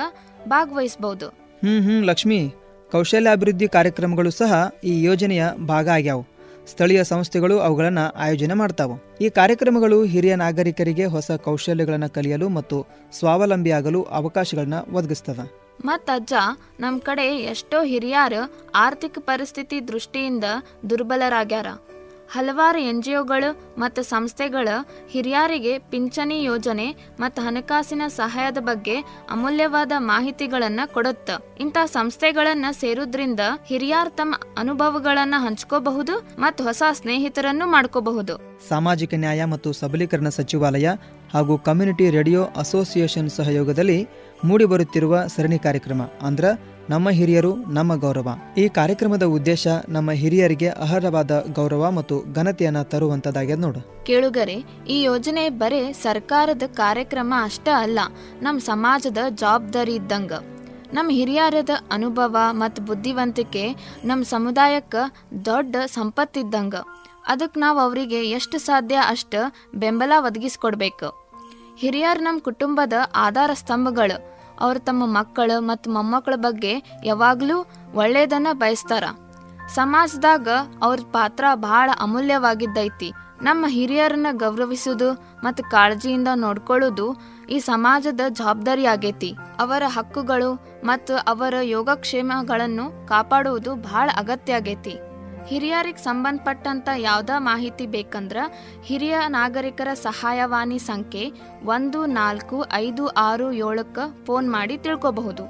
ಭಾಗವಹಿಸ್ಬೋದು. ಹ್ಮ್ ಹ್ಮ್ ಲಕ್ಷ್ಮಿ. ಕೌಶಲ್ಯ ಅಭಿವೃದ್ಧಿ ಕಾರ್ಯಕ್ರಮಗಳು ಸಹ ಈ ಯೋಜನೆಯ ಭಾಗ ಆಗ್ಯಾವು. ಸ್ಥಳೀಯ ಸಂಸ್ಥೆಗಳು ಅವುಗಳನ್ನು ಆಯೋಜನೆ ಮಾಡ್ತಾವು. ಈ ಕಾರ್ಯಕ್ರಮಗಳು ಹಿರಿಯ ನಾಗರಿಕರಿಗೆ ಹೊಸ ಕೌಶಲ್ಯಗಳನ್ನು ಕಲಿಯಲು ಮತ್ತು ಸ್ವಾವಲಂಬಿಯಾಗಲು ಅವಕಾಶಗಳನ್ನ ಒದಗಿಸ್ತದ. ಮತ್ತ ಅಜ್ಜ ನಮ್ಮ ಕಡೆ ಎಷ್ಟೋ ಹಿರಿಯರು ಆರ್ಥಿಕ ಪರಿಸ್ಥಿತಿ ದೃಷ್ಟಿಯಿಂದ ದುರ್ಬಲರಾಗ್ಯಾರ. ಹಲವಾರು ಎನ್ ಜಿ ಒಗಳು ಮತ್ತು ಸಂಸ್ಥೆಗಳ ಹಿರಿಯರಿಗೆ ಪಿಂಚಣಿ ಯೋಜನೆ ಮತ್ತು ಹಣಕಾಸಿನ ಸಹಾಯದ ಬಗ್ಗೆ ಅಮೂಲ್ಯವಾದ ಮಾಹಿತಿಗಳನ್ನು ಕೊಡುತ್ತ. ಇಂಥ ಸಂಸ್ಥೆಗಳನ್ನು ಸೇರೋದ್ರಿಂದ ಹಿರಿಯರು ತಮ್ಮ ಅನುಭವಗಳನ್ನು ಹಂಚ್ಕೋಬಹುದು ಮತ್ತು ಹೊಸ ಸ್ನೇಹಿತರನ್ನು ಮಾಡ್ಕೋಬಹುದು. ಸಾಮಾಜಿಕ ನ್ಯಾಯ ಮತ್ತು ಸಬಲೀಕರಣ ಸಚಿವಾಲಯ ಹಾಗೂ ಕಮ್ಯುನಿಟಿ ರೇಡಿಯೋ ಅಸೋಸಿಯೇಷನ್ ಸಹಯೋಗದಲ್ಲಿ ಮೂಡಿಬರುತ್ತಿರುವ ಸರಣಿ ಕಾರ್ಯಕ್ರಮ ಅಂದ್ರ ನಮ್ಮ ಹಿರಿಯರು ನಮ್ಮ ಗೌರವ. ಈ ಕಾರ್ಯಕ್ರಮದ ಉದ್ದೇಶ ನಮ್ಮ ಹಿರಿಯರಿಗೆ ಅರ್ಹವಾದ ಗೌರವ ಮತ್ತು ಘನತೆಯನ್ನ ತರುವಂತದಾಗ್ಯದ ನೋಡು. ಕೇಳುಗರೆ, ಈ ಯೋಜನೆ ಬರೇ ಸರ್ಕಾರದ ಕಾರ್ಯಕ್ರಮ ಅಷ್ಟ ಅಲ್ಲ ನಮ್ಮ ಸಮಾಜದ ಜವಾಬ್ದಾರಿ ಇದ್ದಂಗ. ನಮ್ಮ ಹಿರಿಯರದ ಅನುಭವ ಮತ್ತು ಬುದ್ಧಿವಂತಿಕೆ ನಮ್ಮ ಸಮುದಾಯಕ್ಕೆ ದೊಡ್ಡ ಸಂಪತ್ತಿದ್ದಂಗ. ಅದಕ್ಕೆ ನಾವು ಅವರಿಗೆ ಎಷ್ಟು ಸಾಧ್ಯ ಅಷ್ಟು ಬೆಂಬಲ ಒದಗಿಸ್ಕೊಡ್ಬೇಕು. ಹಿರಿಯರು ನಮ್ಮ ಕುಟುಂಬದ ಆಧಾರ ಸ್ತಂಭಗಳು ಅವ್ರು ತಮ್ಮ ಮಕ್ಕಳು ಮತ್ತು ಮೊಮ್ಮಕ್ಕಳ ಬಗ್ಗೆ ಯಾವಾಗಲೂ ಒಳ್ಳೆಯದನ್ನ ಬಯಸ್ತಾರ. ಸಮಾಜದಾಗ ಅವ್ರ ಪಾತ್ರ ಬಹಳ ಅಮೂಲ್ಯವಾಗಿದ್ದೈತಿ. ನಮ್ಮ ಹಿರಿಯರನ್ನ ಗೌರವಿಸುವುದು ಮತ್ತು ಕಾಳಜಿಯಿಂದ ನೋಡ್ಕೊಳ್ಳೋದು ಈ ಸಮಾಜದ ಜವಾಬ್ದಾರಿ ಆಗೈತಿ ಅವರ ಹಕ್ಕುಗಳು ಮತ್ತು ಅವರ ಯೋಗಕ್ಷೇಮಗಳನ್ನು ಕಾಪಾಡುವುದು ಬಹಳ ಅಗತ್ಯ ಆಗೈತಿ ಹಿರಿಯರಿಗೆ ಸಂಬಂಧಪಟ್ಟಂತ ಯಾವ್ದ ಮಾಹಿತಿ ಬೇಕಂದ್ರ ಹಿರಿಯ ನಾಗರಿಕರ ಸಹಾಯವಾಣಿ ಸಂಖ್ಯೆ ಒಂದು ನಾಲ್ಕು ಐದು ಆರು ಏಳಕ್ಕೆ ಫೋನ್ ಮಾಡಿ ತಿಳ್ಕೊಬಹುದು.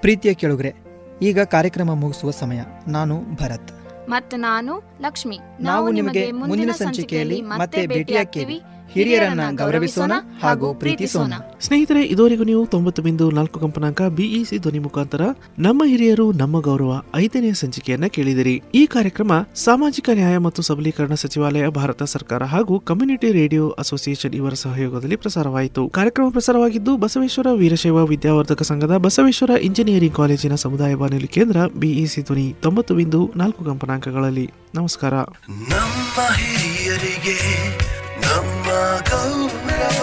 ಪ್ರೀತಿಯ ಕೆಳಗ್ರೆ ಈಗ ಕಾರ್ಯಕ್ರಮ ಮುಗಿಸುವ ಸಮಯ. ನಾನು ಭರತ್. ಮತ್ತು ನಾನು ಲಕ್ಷ್ಮಿ. ನಾವು ನಿಮಗೆ ಮುಂದಿನ ಸಂಚಿಕೆಯಲ್ಲಿ ಮತ್ತೆ ಭೇಟಿಯಾಗ್ತೀವಿ. ಹಿರಿಯರನ್ನ ಗೌರವಿಸೋಣ ಹಾಗೂ ಪ್ರೀತಿಸೋಣ. ಸ್ನೇಹಿತರೆ ಇದುವರೆಗೂ ನೀವು ತೊಂಬತ್ತು ಬಿಂದು ನಾಲ್ಕು ಕಂಪನಾಂಕ ಬಿಇಸಿ ಧ್ವನಿ ಮುಖಾಂತರ ನಮ್ಮ ಹಿರಿಯರು ನಮ್ಮ ಗೌರವ ಐದನೇ ಸಂಚಿಕೆಯನ್ನ ಕೇಳಿದಿರಿ. ಈ ಕಾರ್ಯಕ್ರಮ ಸಾಮಾಜಿಕ ನ್ಯಾಯ ಮತ್ತು ಸಬಲೀಕರಣ ಸಚಿವಾಲಯ ಭಾರತ ಸರ್ಕಾರ ಹಾಗೂ ಕಮ್ಯುನಿಟಿ ರೇಡಿಯೋ ಅಸೋಸಿಯೇಷನ್ ಇವರ ಸಹಯೋಗದಲ್ಲಿ ಪ್ರಸಾರವಾಯಿತು. ಕಾರ್ಯಕ್ರಮ ಪ್ರಸಾರವಾಗಿದ್ದು ಬಸವೇಶ್ವರ ವೀರಶೈವ ವಿದ್ಯಾವರ್ಧಕ ಸಂಘದ ಬಸವೇಶ್ವರ ಇಂಜಿನಿಯರಿಂಗ್ ಕಾಲೇಜಿನ ಸಮುದಾಯ ಬಾನುಲಿ ಕೇಂದ್ರ ಬಿಇಸಿ ಧ್ವನಿ ತೊಂಬತ್ತು ಬಿಂದು ನಾಲ್ಕು ಕಂಪನಾಂಕಗಳಲ್ಲಿ. ನಮಸ್ಕಾರ. ನಮ್ಮ ಹಿರಿಯರಿಗೆ ನಮ್ಮ ಗೌರವ